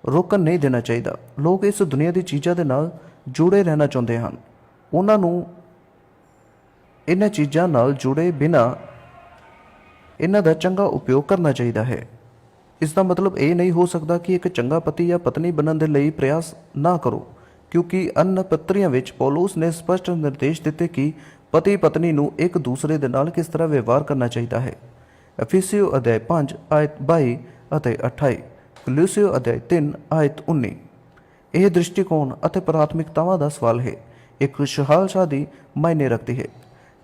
Speaker 1: ਰੋਕਣ ਨਹੀਂ ਦੇਣਾ ਚਾਹੀਦਾ। ਲੋਕ ਇਸ ਦੁਨੀਆ ਦੀ ਚੀਜ਼ਾਂ ਦੇ ਨਾਲ ਜੁੜੇ ਰਹਿਣਾ ਚਾਹੁੰਦੇ ਹਨ। ਉਹਨਾਂ ਨੂੰ ਇਹਨਾਂ ਚੀਜ਼ਾਂ ਨਾਲ ਜੁੜੇ ਬਿਨਾ ਇਹਨਾਂ ਦਾ ਚੰਗਾ ਉਪਯੋਗ ਕਰਨਾ ਚਾਹੀਦਾ ਹੈ। ਇਸ ਦਾ ਮਤਲਬ ਇਹ ਨਹੀਂ ਹੋ ਸਕਦਾ ਕਿ ਇੱਕ ਚੰਗਾ ਪਤੀ ਜਾਂ ਪਤਨੀ ਬਣਨ ਦੇ ਲਈ ਪ੍ਰਯਾਸ ਨਾ ਕਰੋ, ਕਿਉਂਕਿ ਅਨ ਪੱਤਰੀਆਂ ਵਿੱਚ ਪੌਲਸ ਨੇ ਸਪਸ਼ਟ ਨਿਰਦੇਸ਼ ਦਿੱਤੇ ਕਿ ਪਤੀ ਪਤਨੀ ਨੂੰ ਇੱਕ ਦੂਸਰੇ ਦੇ ਨਾਲ ਕਿਸ ਤਰ੍ਹਾਂ ਵਿਵਹਾਰ ਕਰਨਾ ਚਾਹੀਦਾ ਹੈ। ਅਫੀਸੀਓ ਅਧਿਆਇ 5 ਆਇਤ 22 ਅਤੇ 28 ਕਲੂਸੀਓ ਅਧਿਆਇ 3 ਆਇਤ 19 ਇਹ ਦ੍ਰਿਸ਼ਟੀਕੋਣ ਅਤੇ ਪ੍ਰਾਥਮਿਕਤਾਵਾਂ ਦਾ ਸਵਾਲ ਹੈ। ਇੱਕ ਖੁਸ਼ਹਾਲ ਸ਼ਾਦੀ ਮਾਇਨੇ ਰੱਖਦੀ ਹੈ,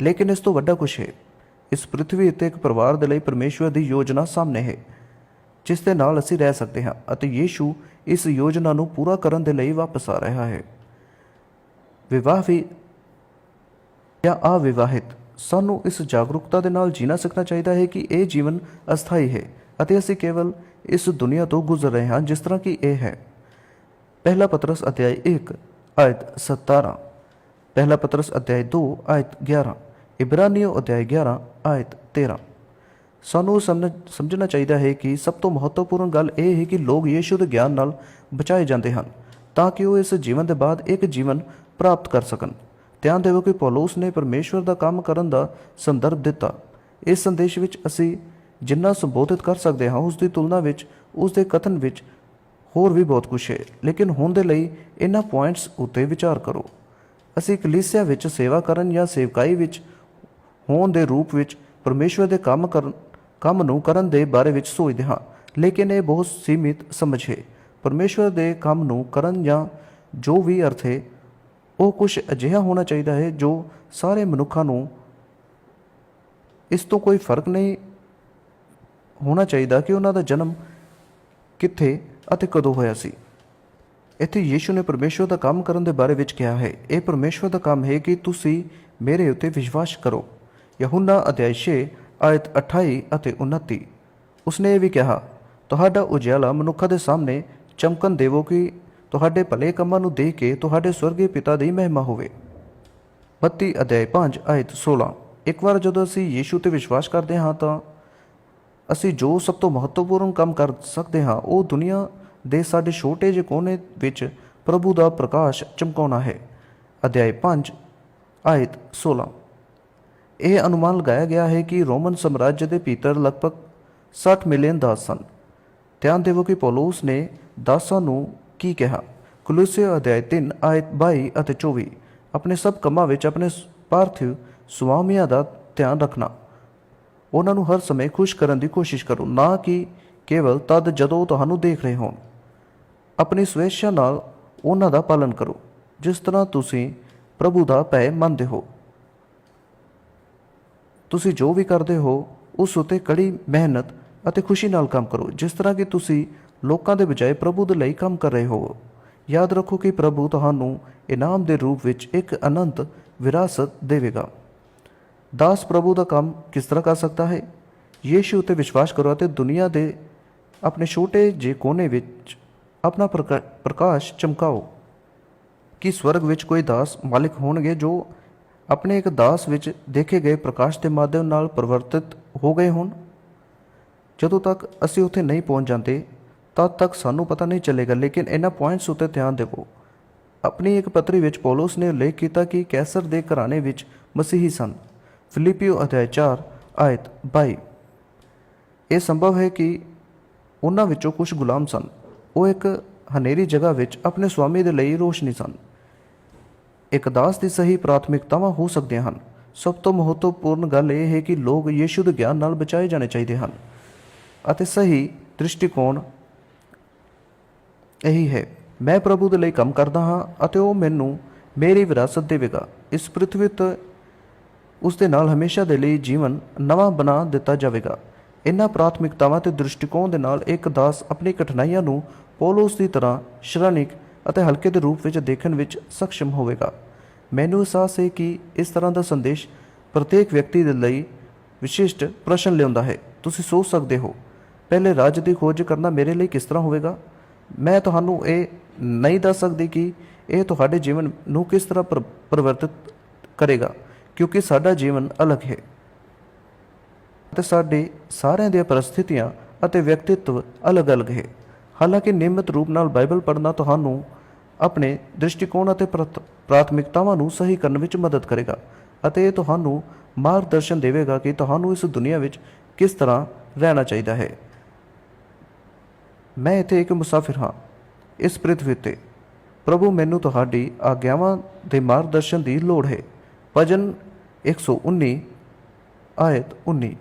Speaker 1: ਲੇਕਿਨ ਇਸ ਤੋਂ ਵੱਡਾ ਕੁਝ ਹੈ। ਇਸ ਪ੍ਰithvi ਉੱਤੇ ਇੱਕ ਪਰਿਵਾਰ ਦੇ ਲਈ ਪਰਮੇਸ਼ਵਰ ਦੀ ਯੋਜਨਾ ਸਾਹਮਣੇ ਹੈ, ਜਿਸ ਦੇ ਨਾਲ ਅਸੀਂ ਰਹਿ ਸਕਦੇ ਹਾਂ ਅਤੇ ਯੀਸ਼ੂ ਇਸ ਯੋਜਨਾ ਨੂੰ ਪੂਰਾ ਕਰਨ ਦੇ ਲਈ ਵਾਪਸ ਆ ਰਿਹਾ ਹੈ। ਵਿਵਾਹ ਵੀ ਜਾਂ ਅਵਿਵਾਹਿਤ? ਸਾਨੂੰ ਇਸ ਜਾਗਰੂਕਤਾ ਦੇ ਨਾਲ ਜੀਣਾ ਸਿੱਖਣਾ ਚਾਹੀਦਾ ਹੈ ਕਿ ਇਹ ਜੀਵਨ ਅਸਥਾਈ ਹੈ ਅਤੇ ਅਸੀਂ ਕੇਵਲ ਇਸ ਦੁਨੀਆ ਤੋਂ ਗੁਜ਼ਰ ਰਹੇ ਹਾਂ ਜਿਸ ਤਰ੍ਹਾਂ ਕਿ ਇਹ ਹੈ। ਪਹਿਲਾ ਪਤਰਸ ਅਧਿਆਇ 1 ਆਇਤ 17 ਪਹਿਲਾ ਪਤਰਸ ਅਧਿਆਇ 2 ਆਇਤ 11 ਇਬਰਾਨੀਓ ਅਧਿਆਇ 11 ਆਇਤ 13 ਸਾਨੂੰ ਸਮਝ, ਸਮਝਣਾ ਚਾਹੀਦਾ ਹੈ ਕਿ ਸਭ ਤੋਂ ਮਹੱਤਵਪੂਰਨ ਗੱਲ ਇਹ ਹੈ ਕਿ ਲੋਕ ਯੀਸ਼ੂ ਦੇ ਗਿਆਨ ਨਾਲ ਬਚਾਏ ਜਾਂਦੇ ਹਨ ਤਾਂ ਕਿ ਉਹ ਇਸ ਜੀਵਨ ਦੇ ਬਾਅਦ ਇੱਕ ਜੀਵਨ ਪ੍ਰਾਪਤ ਕਰ ਸਕਣ। ਧਿਆਨ ਦਿਓ ਕਿ ਪੌਲਸ ਨੇ ਪਰਮੇਸ਼ਵਰ ਦਾ ਕੰਮ ਕਰਨ ਦਾ ਸੰਦਰਭ ਦਿੱਤਾ। ਇਸ ਸੰਦੇਸ਼ ਵਿੱਚ ਅਸੀਂ ਜਿੰਨਾ ਸੰਬੋਧਿਤ ਕਰ ਸਕਦੇ ਹਾਂ, ਉਸ ਦੀ ਤੁਲਨਾ ਵਿੱਚ, ਉਸ ਦੇ ਕਥਨ ਵਿੱਚ ਹੋਰ ਵੀ ਬਹੁਤ ਕੁਝ ਹੈ। ਲੇਕਿਨ ਹੁਣ ਦੇ ਲਈ ਇਹਨਾਂ ਪੁਆਇੰਟਸ ਉੱਤੇ ਵਿਚਾਰ ਕਰੋ। ਅਸੀਂ ਕਲੀਸਿਆ ਵਿੱਚ ਸੇਵਾ ਕਰਨ ਜਾਂ ਸੇਵਕਾਈ ਵਿੱਚ ਹੋਣ ਦੇ ਰੂਪ ਵਿੱਚ ਪਰਮੇਸ਼ਵਰ ਦੇ ਕੰਮ ਕਰਨ, ਕੰਮ ਨੂੰ ਕਰਨ ਦੇ ਬਾਰੇ ਵਿੱਚ ਸੋਚਦੇ ਹਾਂ। ਲੇਕਿਨ ਇਹ ਬਹੁਤ ਸੀਮਿਤ ਸਮਝ ਹੈ। ਪਰਮੇਸ਼ਵਰ ਦੇ ਕੰਮ ਨੂੰ ਕਰਨ ਜਾਂ ਜੋ ਵੀ ਅਰਥ ਹੈ ਉਹ ਕੁਝ ਅਜਿਹਾ ਹੋਣਾ ਚਾਹੀਦਾ ਹੈ ਜੋ ਸਾਰੇ ਮਨੁੱਖਾਂ ਨੂੰ ਇਸ ਤੋਂ ਕੋਈ ਫ਼ਰਕ ਨਹੀਂ ਹੋਣਾ ਚਾਹੀਦਾ ਕਿ ਉਹਨਾਂ ਦਾ ਜਨਮ ਕਿੱਥੇ ਅਤੇ ਕਦੋਂ ਹੋਇਆ ਸੀ। ਇੱਥੇ ਯੀਸ਼ੂ ਨੇ ਪਰਮੇਸ਼ਵਰ ਦਾ ਕੰਮ ਕਰਨ ਦੇ ਬਾਰੇ ਵਿੱਚ ਕਿਹਾ ਹੈ। ਇਹ ਪਰਮੇਸ਼ਵਰ ਦਾ ਕੰਮ ਹੈ ਕਿ ਤੁਸੀਂ ਮੇਰੇ ਉੱਤੇ ਵਿਸ਼ਵਾਸ ਕਰੋ। ਯਹੂਨਾ ਅਧਿਆਇ 6 ਆਇਤ 28 ਅਤੇ 29 ਉਸਨੇ ਇਹ ਵੀ ਕਿਹਾ, ਤੁਹਾਡਾ ਉਜਿਆਲਾ ਮਨੁੱਖਾਂ ਦੇ ਸਾਹਮਣੇ ਚਮਕਣ ਦੇਵੋ ਕਿ ਤੁਹਾਡੇ ਭਲੇ ਕੰਮਾਂ ਨੂੰ ਦੇਖ ਕੇ ਤੁਹਾਡੇ ਸਵਰਗੀ ਪਿਤਾ ਦੀ ਮਹਿਮਾ ਹੋਵੇ। ਮੱਤੀ ਅਧਿਆਇ 5 ਆਇਤ 16 ਇੱਕ ਵਾਰ ਜਦੋਂ ਅਸੀਂ ਯੀਸ਼ੂ ਤੇ ਵਿਸ਼ਵਾਸ ਕਰਦੇ ਹਾਂ ਤਾਂ ਅਸੀਂ ਜੋ ਸਭ ਤੋਂ ਮਹੱਤਵਪੂਰਨ ਕੰਮ ਕਰ ਸਕਦੇ ਹਾਂ, ਉਹ ਦੁਨੀਆ ਦੇ ਸਾਡੇ ਛੋਟੇ ਜਿਹੇ ਕੋਨੇ ਵਿੱਚ ਪ੍ਰਭੂ ਦਾ ਪ੍ਰਕਾਸ਼ ਚਮਕਾਉਣਾ ਹੈ। ਅਧਿਆਇ 5 ਆਇਤ 16 ਇਹ ਅਨੁਮਾਨ ਲਗਾਇਆ ਗਿਆ ਹੈ ਕਿ ਰੋਮਨ ਸਾਮਰਾਜ ਦੇ ਪੀਤਰ ਲਗਭਗ 60 ਮਿਲੀਅਨ ਦਾਸ ਸਨ। ਧਿਆਨ ਦੇਵੋ ਕਿ ਪੌਲਸ ਨੇ ਦਾਸਾਂ ਨੂੰ ਕੀ ਕਿਹਾ? ਕਲੂਸਿਓ ਅਧਿਆਇ 3 ਆਇਤ 22 ਅਤੇ 24 ਆਪਣੇ ਸਭ ਕੰਮਾਂ ਵਿੱਚ ਆਪਣੇ ਪਾਰਥਿਵ ਸੁਆਮੀਆਂ ਦਾ ਧਿਆਨ ਰੱਖਣਾ। ਉਹਨਾਂ ਨੂੰ ਹਰ ਸਮੇਂ ਖੁਸ਼ ਕਰਨ ਦੀ ਕੋਸ਼ਿਸ਼ ਕਰੋ, ਨਾ ਕਿ ਕੇਵਲ ਤਦ ਜਦੋਂ ਤੁਹਾਨੂੰ ਦੇਖ ਰਹੇ ਹੋਣ। ਆਪਣੀ ਸਵੇਛਾ ਨਾਲ ਉਹਨਾਂ ਦਾ ਪਾਲਨ ਕਰੋ, ਜਿਸ ਤਰ੍ਹਾਂ ਤੁਸੀਂ ਪ੍ਰਭੂ ਦਾ ਭੈ ਮੰਨਦੇ ਹੋ। ਤੁਸੀਂ ਜੋ ਵੀ ਕਰਦੇ ਹੋ, ਉਸ ਉਤੇ ਕੜੀ ਮਿਹਨਤ ਅਤੇ ਖੁਸ਼ੀ ਨਾਲ ਕੰਮ ਕਰੋ, ਜਿਸ ਤਰ੍ਹਾਂ ਕਿ ਤੁਸੀਂ ਲੋਕਾਂ ਦੇ ਬਜਾਏ ਪ੍ਰਭੂ ਦੇ ਲਈ ਕੰਮ ਕਰ ਰਹੇ ਹੋ। ਯਾਦ ਰੱਖੋ ਕਿ ਪ੍ਰਭੂ ਤੁਹਾਨੂੰ ਇਨਾਮ ਦੇ ਰੂਪ ਵਿੱਚ ਇੱਕ ਅਨੰਤ ਵਿਰਾਸਤ ਦੇਵੇਗਾ। ਦਾਸ ਪ੍ਰਭੂ ਦਾ ਕੰਮ ਕਿਸ ਤਰ੍ਹਾਂ ਕਰ ਸਕਦਾ ਹੈ? ਯੀਸ਼ੂ ਉਤੇ ਵਿਸ਼ਵਾਸ ਕਰੋ ਅਤੇ ਦੁਨੀਆ ਦੇ ਆਪਣੇ ਛੋਟੇ ਜਿਹੇ ਕੋਨੇ ਵਿੱਚ ਆਪਣਾ ਪ੍ਰਕਾ- ਪ੍ਰਕਾਸ਼ ਚਮਕਾਓ। ਕਿ ਸਵਰਗ ਵਿੱਚ ਕੋਈ ਦਾਸ ਮਾਲਿਕ ਹੋਣਗੇ ਜੋ ਆਪਣੇ ਇੱਕ ਦਾਸ ਵਿੱਚ ਦੇਖੇ ਗਏ ਪ੍ਰਕਾਸ਼ ਦੇ ਮਾਧਿਅਮ ਨਾਲ ਪਰਿਵਰਤਿਤ ਹੋ ਗਏ ਹੋਣ? ਜਦੋਂ ਤੱਕ ਅਸੀਂ ਉੱਥੇ ਨਹੀਂ ਪਹੁੰਚ ਜਾਂਦੇ ਤਦ ਤੱਕ ਸਾਨੂੰ ਪਤਾ ਨਹੀਂ ਚੱਲੇਗਾ, ਲੇਕਿਨ ਇਹਨਾਂ ਪੁਆਇੰਟਸ ਉੱਤੇ ਧਿਆਨ ਦਿਵੋ। ਆਪਣੀ ਇੱਕ ਪੱਤਰੀ ਵਿੱਚ ਪੌਲਸ ਨੇ ਉਲੇਖ ਕੀਤਾ ਕਿ ਕੈਸਰ ਦੇ ਘਰਾਣੇ ਵਿੱਚ ਮਸੀਹੀ ਸਨ। ਫਿਲੀਪੀਓ ਅਧਿਆਇ 4 ਆਇਤ 22 ਇਹ ਸੰਭਵ ਹੈ ਕਿ ਉਹਨਾਂ ਵਿੱਚੋਂ ਕੁਝ ਗੁਲਾਮ ਸਨ। ਉਹ ਇੱਕ ਹਨੇਰੀ ਜਗ੍ਹਾ ਵਿੱਚ ਆਪਣੇ ਸਵਾਮੀ ਦੇ ਲਈ ਰੋਸ਼ਨੀ ਸਨ। ਇੱਕ ਦਾਸ ਦੀ ਸਹੀ ਪ੍ਰਾਥਮਿਕਤਾਵਾਂ ਹੋ ਸਕਦੀਆਂ ਹਨ। ਸਭ ਤੋਂ ਮਹੱਤਵਪੂਰਨ ਗੱਲ ਇਹ ਹੈ ਕਿ ਲੋਕ ਯੀਸ਼ੂ ਦੇ ਗਿਆਨ ਨਾਲ ਬਚਾਏ ਜਾਣੇ ਚਾਹੀਦੇ ਹਨ ਅਤੇ ਸਹੀ ਦ੍ਰਿਸ਼ਟੀਕੋਣ ਇਹੀ ਹੈ, ਮੈਂ ਪ੍ਰਭੂ ਦੇ ਲਈ ਕੰਮ ਕਰਦਾ ਹਾਂ ਅਤੇ ਉਹ ਮੈਨੂੰ ਮੇਰੀ ਵਿਰਾਸਤ ਦੇਵੇਗਾ। ਇਸ ਪ੍ਰithvi ਤੇ ਉਸ ਦੇ ਨਾਲ ਹਮੇਸ਼ਾ ਦੇ ਲਈ ਜੀਵਨ ਨਵਾਂ ਬਣਾ ਦਿੱਤਾ ਜਾਵੇਗਾ। ਇਹਨਾਂ ਪ੍ਰਾਥਮਿਕਤਾਵਾਂ ਤੇ ਦ੍ਰਿਸ਼ਟੀਕੋਣ ਦੇ ਨਾਲ ਇੱਕ ਦਾਸ ਆਪਣੀ ਕਠਿਨਾਈਆਂ ਨੂੰ ਪੋਲੋਸ ਦੀ ਤਰ੍ਹਾਂ ਸ਼ਰਨਿਕ ਅਤੇ ਹਲਕੇ ਦੇ ਰੂਪ ਵਿੱਚ ਦੇਖਣ ਵਿੱਚ ਸક્ષਮ ਹੋਵੇਗਾ। ਮੈਨੂੰ ਅਹਿਸਾਸ ਹੈ ਕਿ ਇਸ ਤਰ੍ਹਾਂ ਦਾ ਸੰਦੇਸ਼ ਪ੍ਰਤੇਕ ਵਿਅਕਤੀ ਦੇ ਲਈ ਵਿਸ਼ਿਸ਼ਟ ਪ੍ਰਸ਼ਨ ਲਿਆਉਂਦਾ ਹੈ। ਤੁਸੀਂ ਸੋਚ ਸਕਦੇ ਹੋ, ਪਹਿਲੇ ਰਾਜ ਦੀ ਖੋਜ ਕਰਨਾ ਮੇਰੇ ਲਈ ਕਿਸ ਤਰ੍ਹਾਂ ਹੋਵੇਗਾ? ਮੈਂ ਤੁਹਾਨੂੰ ਇਹ ਨਹੀਂ ਦੱਸ ਸਕਦੀ ਕਿ ਇਹ ਤੁਹਾਡੇ ਜੀਵਨ ਨੂੰ ਕਿਸ ਤਰ੍ਹਾਂ ਪਰ- ਪਰਿਵਰਤਿਤ ਕਰੇਗਾ, ਕਿਉਂਕਿ ਸਾਡਾ ਜੀਵਨ ਅਲੱਗ ਹੈ। ਅਤੇ ਸਾਡੇ ਸਾਰਿਆਂ ਦੀਆਂ ਪਰਿਸਥਿਤੀਆਂ ਅਤੇ ਵਿਅਕਤੀਤਵ ਅਲੱਗ-ਅਲੱਗ ਹੈ। ਹਾਲਾਂਕਿ ਨਿਯਮਿਤ ਰੂਪ ਨਾਲ ਬਾਈਬਲ ਪੜ੍ਹਨਾ ਤੁਹਾਨੂੰ ਆਪਣੇ ਦ੍ਰਿਸ਼ਟੀਕੋਣ ਅਤੇ ਪ੍ਰਥ- ਪ੍ਰਾਥਮਿਕਤਾਵਾਂ ਨੂੰ ਸਹੀ ਕਰਨ ਵਿੱਚ ਮਦਦ ਕਰੇਗਾ ਅਤੇ ਇਹ ਤੁਹਾਨੂੰ ਮਾਰਗਦਰਸ਼ਨ ਦੇਵੇਗਾ ਕਿ ਤੁਹਾਨੂੰ ਇਸ ਦੁਨੀਆ ਵਿੱਚ ਕਿਸ ਤਰ੍ਹਾਂ ਰਹਿਣਾ ਚਾਹੀਦਾ ਹੈ। ਮੈਂ ਇੱਥੇ ਇੱਕ ਮੁਸਾਫਿਰ ਹਾਂ। ਇਸ ਪ੍ਰithvi ਤੇ ਪ੍ਰਭੂ ਮੈਨੂੰ ਤੁਹਾਡੀ ਆਗਿਆਵਾਂ ਦੇ ਮਾਰਗਦਰਸ਼ਨ ਦੀ ਲੋੜ ਹੈ। ਭਜਨ 119 ਆਇਤ 19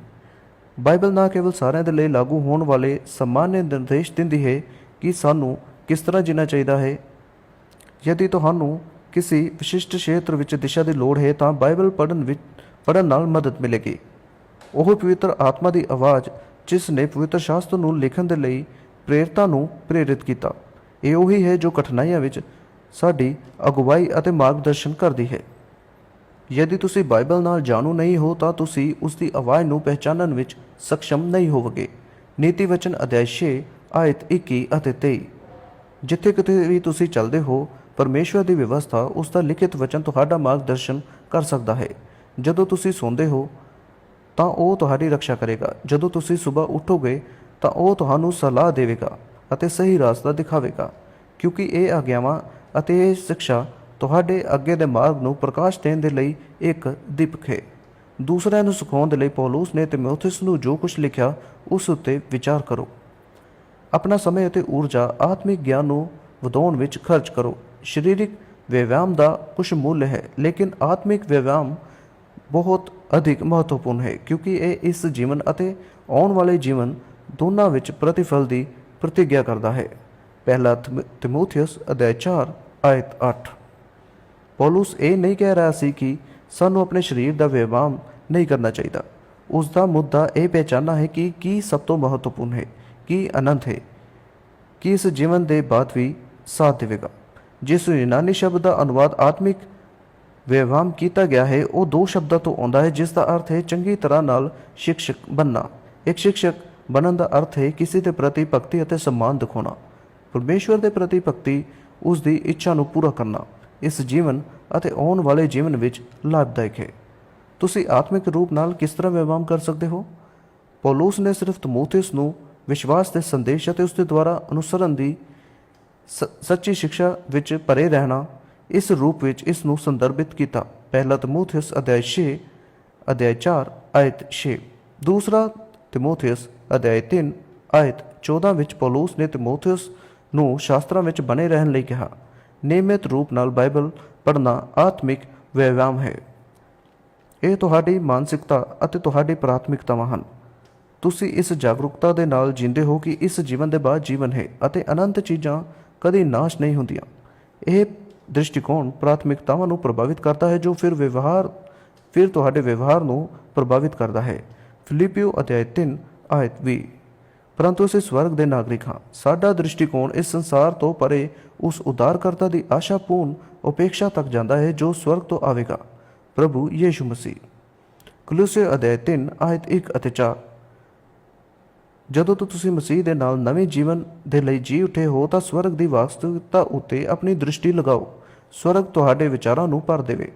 Speaker 1: ਬਾਈਬਲ ਨਾ ਕੇਵਲ ਸਾਰਿਆਂ ਦੇ ਲਈ ਲਾਗੂ ਹੋਣ ਵਾਲੇ ਸਮਾਨਯ ਨਿਰਦੇਸ਼ ਦਿੰਦੀ ਹੈ ਕਿ ਸਾਨੂੰ ਕਿਸ ਤਰ੍ਹਾਂ ਜੀਣਾ ਚਾਹੀਦਾ ਹੈ। ਯਦि ਤੁਹਾਨੂੰ ਕਿਸੇ ਵਿਸ਼ਿਸ਼ਟ ਖੇਤਰ ਵਿੱਚ ਦਿਸ਼ਾ ਦੀ ਲੋੜ ਹੈ ਤਾਂ ਬਾਈਬਲ ਪੜ੍ਹਨ ਵਿੱਚ ਪੜ੍ਹਨ ਨਾਲ ਮਦਦ ਮਿਲੇਗੀ। ਉਹ ਪਵਿੱਤਰ ਆਤਮਾ ਦੀ ਆਵਾਜ਼, ਜਿਸ ਨੇ ਪਵਿੱਤਰ ਸ਼ਾਸਤਰ ਨੂੰ ਲਿਖਣ ਦੇ ਲਈ ਪ੍ਰੇਰਤਾ ਨੂੰ ਪ੍ਰੇਰਿਤ ਕੀਤਾ। ਇਹ ਉਹੀ ਹੈ ਜੋ ਕਠਿਨਾਈਆਂ ਵਿੱਚ ਸਾਡੀ ਅਗਵਾਈ ਅਤੇ ਮਾਰਗਦਰਸ਼ਨ ਕਰਦੀ ਹੈ। ਯਦि ਤੁਸੀਂ ਬਾਈਬਲ ਨਾਲ ਜਾਣੂ ਨਹੀਂ ਹੋ ਤਾਂ ਤੁਸੀਂ ਉਸ ਦੀ ਆਵਾਜ਼ ਨੂੰ ਪਹਿਚਾਨਣ ਵਿੱਚ ਸક્ષਮ ਨਹੀਂ ਹੋਵੋਗੇ। ਨੀਤੀ ਵਚਨ ਅਧਿਆਇ 6 ਆਇਤ 21 ਅਤੇ 23 ਜਿੱਥੇ ਕਿਤੇ ਵੀ ਤੁਸੀਂ ਚੱਲਦੇ ਹੋ, ਪਰਮੇਸ਼ਵਰ ਦੀ ਵਿਵਸਥਾ ਉਸ ਦਾ ਲਿਖਿਤ ਵਚਨ ਤੁਹਾਡਾ ਮਾਰਗਦਰਸ਼ਨ ਕਰ ਸਕਦਾ ਹੈ। ਜਦੋਂ ਤੁਸੀਂ ਸੌਂਦੇ ਹੋ, ਤਾਂ ਉਹ ਤੁਹਾਡੀ ਰੱਖਿਆ ਕਰੇਗਾ। ਜਦੋਂ ਤੁਸੀਂ ਸਵੇਰ ਉੱਠੋਗੇ ਤਾਂ ਉਹ ਤੁਹਾਨੂੰ ਸਲਾਹ ਦੇਵੇਗਾ ਅਤੇ ਸਹੀ ਰਸਤਾ ਦਿਖਾਵੇਗਾ, ਕਿਉਂਕਿ ਇਹ ਆਗਿਆਵਾਂ ਅਤੇ ਇਹ ਸਿੱਖਿਆ ਤੁਹਾਡੇ ਅੱਗੇ ਦੇ ਮਾਰਗ ਨੂੰ ਪ੍ਰਕਾਸ਼ ਦੇਣ ਦੇ ਲਈ ਇੱਕ ਦੀਪਕ ਹੈ। ਦੂਸਰਿਆਂ ਨੂੰ ਸਿਖਾਉਣ ਦੇ ਲਈ ਪੌਲਸ ਨੇ ਤਿਮੋਥਿਉਸ ਨੂੰ ਜੋ ਕੁਝ ਲਿਖਿਆ, ਉਸ ਉੱਤੇ ਵਿਚਾਰ ਕਰੋ। ਆਪਣਾ ਸਮੇਂ ਅਤੇ ਊਰਜਾ ਆਤਮਿਕ ਗਿਆਨ ਨੂੰ ਵਧਾਉਣ ਵਿੱਚ ਖਰਚ ਕਰੋ। ਸਰੀਰਕ ਵਿਆਇਆਮ ਦਾ ਕੁਝ ਮੁੱਲ ਹੈ, ਲੇਕਿਨ ਆਤਮਿਕ ਵਿਆਇਆਮ ਬਹੁਤ ਅਧਿਕ ਮਹੱਤਵਪੂਰਨ ਹੈ, ਕਿਉਂਕਿ ਇਹ ਇਸ ਜੀਵਨ ਅਤੇ ਆਉਣ ਵਾਲੇ ਜੀਵਨ ਦੋਨਾਂ ਵਿੱਚ ਪ੍ਰਤੀਫਲ ਦੀ ਪ੍ਰਤੀਗਿਆ ਕਰਦਾ ਹੈ। ਪਹਿਲਾ ਤਿਮੋਥਿਉਸ ਅਧਿਆਇ 4 ਆਇਤ 8 ਪੌਲਸ ਇਹ ਨਹੀਂ ਕਹਿ ਰਿਹਾ ਸੀ ਕਿ ਸਾਨੂੰ ਆਪਣੇ ਸਰੀਰ ਦਾ ਵਿਵਹਾਰ ਨਹੀਂ ਕਰਨਾ ਚਾਹੀਦਾ। ਉਸ ਦਾ ਮੁੱਦਾ ਇਹ ਪਛਾਣਨਾ ਹੈ ਕਿ ਕੀ ਸਭ ਤੋਂ ਮਹੱਤਵਪੂਰਨ ਹੈ, ਕੀ ਅਨੰਤ ਹੈ, ਕਿ ਇਸ ਜੀਵਨ ਦੇ ਬਾਅਦ ਵੀ ਸਾਥ ਦੇਵੇਗਾ। ਜਿਸ ਯੂਨਾਨੀ ਸ਼ਬਦ ਦਾ ਅਨੁਵਾਦ ਆਤਮਿਕ ਵਿਵਹਾਰ ਕੀਤਾ ਗਿਆ ਹੈ, ਉਹ ਦੋ ਸ਼ਬਦਾਂ ਤੋਂ ਆਉਂਦਾ ਹੈ, ਜਿਸ ਦਾ ਅਰਥ ਹੈ ਚੰਗੀ ਤਰ੍ਹਾਂ ਨਾਲ ਸ਼ਿਕਸ਼ਕ ਬੰਨਾ ਇੱਕ ਸ਼ਿਕਸ਼ਕ ਬਣਨ ਦਾ ਅਰਥ ਹੈ ਕਿਸੇ ਦੇ ਪ੍ਰਤੀ ਭਗਤੀ ਅਤੇ ਸਨਮਾਨ ਦਿਖਾਉਣਾ। ਪਰਮੇਸ਼ਵਰ ਦੇ ਪ੍ਰਤੀ ਭਗਤੀ, ਉਸ ਦੀ ਇੱਛਾ ਨੂੰ ਪੂਰਾ ਕਰਨਾ, ਇਸ ਜੀਵਨ ਅਤੇ ਆਉਣ ਵਾਲੇ ਜੀਵਨ ਵਿੱਚ ਲਾਭਦਾਇਕ ਹੈ। ਤੁਸੀਂ ਆਤਮਿਕ ਰੂਪ ਨਾਲ ਕਿਸ ਤਰ੍ਹਾਂ ਵਿਆयाम ਕਰ ਸਕਦੇ ਹੋ? ਪੌਲਸ ਨੇ ਸਿਰਫ ਤਮੋਥੀਅਸ ਨੂੰ ਵਿਸ਼ਵਾਸ ਦੇ ਸੰਦੇਸ਼ ਅਤੇ ਉਸ ਦੇ ਦੁਆਰਾ ਅਨੁਸਰਨ ਦੀ ਸੱਚੀ ਸਿੱਖਿਆ ਵਿੱਚ ਭਰੇ ਰਹਿਣਾ, ਇਸ ਰੂਪ ਵਿੱਚ ਇਸ ਨੂੰ ਸੰਦਰਭਿਤ ਕੀਤਾ। ਪਹਿਲਾ ਤਮੋਥੀਅਸ ਅਧਿਆਇ 6 ਅਧਿਆਇ 4 ਆਇਤ 6 ਦੂਸਰਾ ਤਿਮੋਥੀਅਸ ਅਧਿਆਇ 3 ਆਇਤ 14 ਵਿੱਚ ਪੌਲਸ ਨੇ ਤਿਮੋਥੀਅਸ ਨੂੰ ਸ਼ਾਸਤਰਾਂ ਵਿੱਚ ਬਣੇ ਰਹਿਣ ਲਈ ਕਿਹਾ, ਨਿਯਮਿਤ ਰੂਪ ਨਾਲ ਬਾਈਬਲ ਪੜ੍ਹਨਾ ਆਤਮਿਕ ਵਿਆਮ ਹੈ। ਇਹ ਤੁਹਾਡੀ ਮਾਨਸਿਕਤਾ ਅਤੇ ਤੁਹਾਡੀ ਪ੍ਰਾਥਮਿਕਤਾਵਾਂ ਹਨ। ਤੁਸੀਂ ਇਸ ਜਾਗਰੂਕਤਾ ਦੇ ਨਾਲ ਜਿੰਦੇ ਹੋ ਕਿ ਇਸ ਜੀਵਨ ਦੇ ਬਾਅਦ ਜੀਵਨ ਹੈ ਅਤੇ ਅਨੰਤ ਚੀਜ਼ਾਂ ਕਦੇ ਨਾਸ਼ ਨਹੀਂ ਹੁੰਦੀਆਂ। ਇਹ ਦ੍ਰਿਸ਼ਟੀਕੋਣ ਪ੍ਰਾਥਮਿਕਤਾਵਾਂ ਨੂੰ ਪ੍ਰਭਾਵਿਤ ਕਰਦਾ ਹੈ ਜੋ ਫਿਰ ਵਿਵਹਾਰ, ਫਿਰ ਤੁਹਾਡੇ ਵਿਵਹਾਰ ਨੂੰ ਪ੍ਰਭਾਵਿਤ ਕਰਦਾ ਹੈ। ਫਿਲਿਪੀਓ ਅਧਿਆਇ 3 ਆਇਤ 20 ਪਰੰਤੂ ਅਸੀਂ ਸਵਰਗ ਦੇ ਨਾਗਰਿਕ ਹਾਂ। ਸਾਡਾ ਦ੍ਰਿਸ਼ਟੀਕੋਣ ਇਸ ਸੰਸਾਰ ਤੋਂ ਪਰੇ, ਉਸ ਉਦਾਰਕਰਤਾ ਦੀ ਆਸ਼ਾਪੂਰਨ ਉਪੇਖਿਆ ਤੱਕ ਜਾਂਦਾ ਹੈ ਜੋ ਸਵਰਗ ਤੋਂ ਆਵੇਗਾ। ਪ੍ਰਭੂ ਯੀਸ਼ੂ ਮਸੀਹ। ਕੁਲੂਸੇ ਅਧਿਆਇ 3 ਆਇਤ 1 ਅਤੇ 4 ਜਦੋਂ ਤੋਂ ਤੁਸੀਂ ਮਸੀਹ ਦੇ ਨਾਲ ਨਵੇਂ ਜੀਵਨ ਦੇ ਲਈ ਜੀ ਉੱਠੇ ਹੋ ਤਾਂ ਸਵਰਗ ਦੀ ਵਾਸਤਵਿਕਤਾ ਉੱਤੇ ਆਪਣੀ ਦ੍ਰਿਸ਼ਟੀ ਲਗਾਓ। ਸਵਰਗ ਤੁਹਾਡੇ ਵਿਚਾਰਾਂ ਨੂੰ ਭਰ ਦੇਵੇ।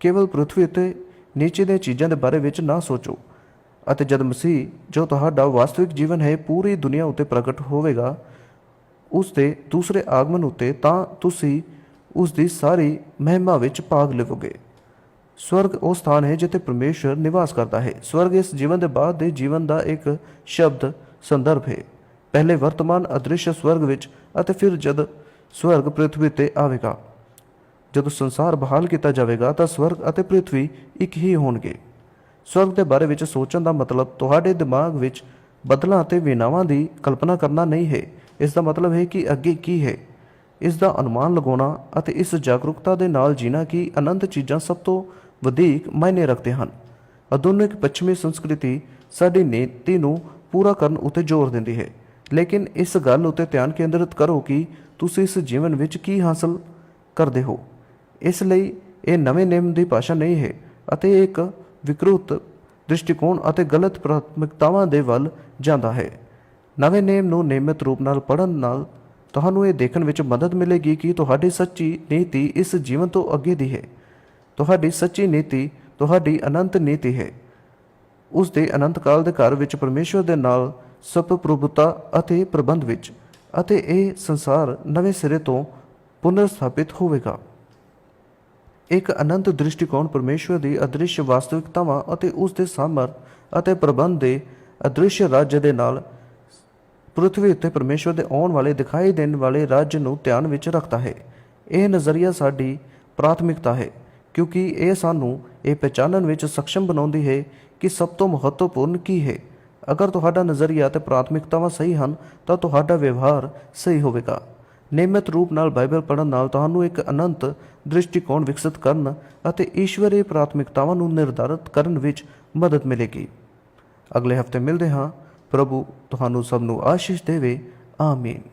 Speaker 1: ਕੇਵਲ ਪ੍ਰithvi ਉੱਤੇ, ਨੀਚੇ ਦੀਆਂ ਚੀਜ਼ਾਂ ਦੇ ਬਾਰੇ ਵਿੱਚ ਨਾ ਸੋਚੋ। ਅਤੇ ਜਦ ਮਸੀਹ, ਜੋ ਤੁਹਾਡਾ ਵਾਸਤਵਿਕ ਜੀਵਨ ਹੈ, ਪੂਰੀ ਦੁਨੀਆ ਉੱਤੇ ਪ੍ਰਗਟ ਹੋਵੇਗਾ, ਉਸ ਦੇ ਦੂਸਰੇ ਆਗਮਨ ਉੱਤੇ ਤਾਂ ਤੁਸੀਂ ਉਸ ਦੀ ਸਾਰੀ ਮਹਿਮਾ ਵਿੱਚ ਭਾਗ ਲਵੋਗੇ। ਸਵਰਗ ਉਹ ਸਥਾਨ ਹੈ ਜਿੱਥੇ ਪਰਮੇਸ਼ਰ ਨਿਵਾਸ ਕਰਦਾ ਹੈ। ਸਵਰਗ ਇਸ ਜੀਵਨ ਦੇ ਬਾਅਦ ਦੇ ਜੀਵਨ ਦਾ ਇੱਕ ਸ਼ਬਦ ਸੰਦਰਭ ਹੈ। ਪਹਿਲੇ ਵਰਤਮਾਨ ਅਦ੍ਰਿਸ਼ ਸਵਰਗ ਵਿੱਚ ਅਤੇ ਫਿਰ ਜਦ ਸਵਰਗ ਪ੍ਰithvi ਤੇ ਆਵੇਗਾ। ਜਦੋਂ ਸੰਸਾਰ ਬਹਾਲ ਕੀਤਾ ਜਾਵੇਗਾ, ਤਾਂ ਸਵਰਗ ਅਤੇ ਪ੍ਰithvi ਇੱਕ ਹੀ ਹੋਣਗੇ। ਸਵਰਗ ਦੇ ਬਾਰੇ ਵਿੱਚ ਸੋਚਣ ਦਾ ਮਤਲਬ ਤੁਹਾਡੇ ਦਿਮਾਗ ਵਿੱਚ ਬਦਲਾਂ ਅਤੇ ਵਿਨਾਵਾਂ ਦੀ ਕਲਪਨਾ ਕਰਨਾ ਨਹੀਂ ਹੈ। ਇਸ ਦਾ ਮਤਲਬ ਹੈ ਕਿ ਅੱਗੇ ਕੀ ਹੈ। ਇਸ ਦਾ ਅਨੁਮਾਨ ਲਗਾਉਣਾ ਅਤੇ ਇਸ ਜਾਗਰੂਕਤਾ ਦੇ ਨਾਲ ਜੀਣਾ ਕਿ ਅਨੰਤ ਚੀਜ਼ਾਂ ਸਭ ਤੋਂ ਵਧੇਕ ਮਾਇਨੇ ਰੱਖਦੇ ਹਨ। ਆਧੁਨਿਕ ਪੱਛਮੀ ਸੰਸਕ੍ਰਿਤੀ ਸਾਡੀ ਨੀਤੀ ਨੂੰ ਪੂਰਾ ਕਰਨ ਉੱਤੇ ਜ਼ੋਰ ਦਿੰਦੀ ਹੈ। ਲੇਕਿਨ ਇਸ ਗੱਲ ਉੱਤੇ ਧਿਆਨ ਕੇਂਦਰਿਤ ਕਰੋ ਕਿ ਤੁਸੀਂ ਇਸ ਜੀਵਨ ਵਿੱਚ ਕੀ ਹਾਸਲ ਕਰਦੇ ਹੋ। ਇਸ ਲਈ ਇਹ ਨਵੇਂ ਨਿਯਮ ਦੀ ਭਾਸ਼ਾ ਨਹੀਂ ਹੈ ਅਤੇ ਇਹ ਇੱਕ ਵਿਕਰੂਤ ਦ੍ਰਿਸ਼ਟੀਕੋਣ ਅਤੇ ਗਲਤ ਪ੍ਰਾਥਮਿਕਤਾਵਾਂ ਦੇ ਵੱਲ ਜਾਂਦਾ ਹੈ। ਨਵੇਂ ਨਿਯਮ ਨੂੰ ਨਿਯਮਿਤ ਰੂਪ ਨਾਲ ਪੜ੍ਹਨ ਨਾਲ ਤੁਹਾਨੂੰ ਇਹ ਦੇਖਣ ਵਿੱਚ ਮਦਦ ਮਿਲੇਗੀ ਕਿ ਤੁਹਾਡੀ ਸੱਚੀ ਨੀਤੀ ਇਸ ਜੀਵਨ ਤੋਂ ਅੱਗੇ ਦੀ ਹੈ। ਤੁਹਾਡੀ ਸੱਚੀ ਨੀਤੀ ਤੁਹਾਡੀ ਅਨੰਤ ਨੀਤੀ ਹੈ। ਉਸ ਦੇ ਅਨੰਤ ਕਾਲ ਦੇ ਘਰ ਵਿੱਚ ਪਰਮੇਸ਼ਵਰ ਦੇ ਨਾਲ ਸਭ ਪ੍ਰਭੁਤਾ ਅਤੇ ਪ੍ਰਬੰਧ ਵਿੱਚ ਅਤੇ ਇਹ ਸੰਸਾਰ ਨਵੇਂ ਸਿਰੇ ਤੋਂ ਪੁਨਰ ਸਥਾਪਿਤ ਹੋਵੇਗਾ। ਇੱਕ ਅਨੰਤ ਦ੍ਰਿਸ਼ਟੀਕੋਣ ਪਰਮੇਸ਼ਵਰ ਦੀ ਅਦ੍ਰਿਸ਼ ਵਾਸਤਵਿਕਤਾਵਾਂ ਅਤੇ ਉਸ ਦੇ ਸਾਮਰ ਅਤੇ ਪ੍ਰਬੰਧ ਦੇ ਅਦ੍ਰਿਸ਼ ਰਾਜ ਦੇ ਨਾਲ ਪ੍ਰithvi ਉੱਤੇ ਪਰਮੇਸ਼ਵਰ ਦੇ ਆਉਣ ਵਾਲੇ ਦਿਖਾਈ ਦੇਣ ਵਾਲੇ ਰਾਜ ਨੂੰ ਧਿਆਨ ਵਿੱਚ ਰੱਖਦਾ ਹੈ। ਇਹ ਨਜ਼ਰੀਆ ਸਾਡੀ ਪ੍ਰਾਥਮਿਕਤਾ ਹੈ, ਕਿਉਂਕਿ ਇਹ ਸਾਨੂੰ ਇਹ ਪਛਾਣਨ ਵਿੱਚ ਸક્ષਮ ਬਣਾਉਂਦੀ ਹੈ ਕਿ ਸਭ ਤੋਂ ਮਹੱਤਵਪੂਰਨ ਕੀ ਹੈ। ਅਗਰ ਤੁਹਾਡਾ ਨਜ਼ਰੀਆ ਤੇ ਪ੍ਰਾਥਮਿਕਤਾਵਾਂ ਸਹੀ ਹਨ, ਤਾਂ ਤੁਹਾਡਾ ਵਿਵਹਾਰ ਸਹੀ ਹੋਵੇਗਾ। ਨਿਯਮਿਤ ਰੂਪ ਨਾਲ ਬਾਈਬਲ ਪੜ੍ਹਨ ਨਾਲ ਤੁਹਾਨੂੰ ਇੱਕ ਅਨੰਤ ਦ੍ਰਿਸ਼ਟੀਕੋਣ ਵਿਕਸਿਤ ਕਰਨ ਅਤੇ ਈਸ਼ਵਰੀ ਪ੍ਰਾਥਮਿਕਤਾਵਾਂ ਨੂੰ ਨਿਰਧਾਰਤ ਕਰਨ ਵਿੱਚ ਮਦਦ ਮਿਲੇਗੀ। ਅਗਲੇ ਹਫ਼ਤੇ ਮਿਲਦੇ ਹਾਂ। ਪ੍ਰਭੂ ਤੁਹਾਨੂੰ ਸਭ ਨੂੰ ਆਸ਼ੀਸ਼ ਦੇਵੇ। ਆਮੀਨ।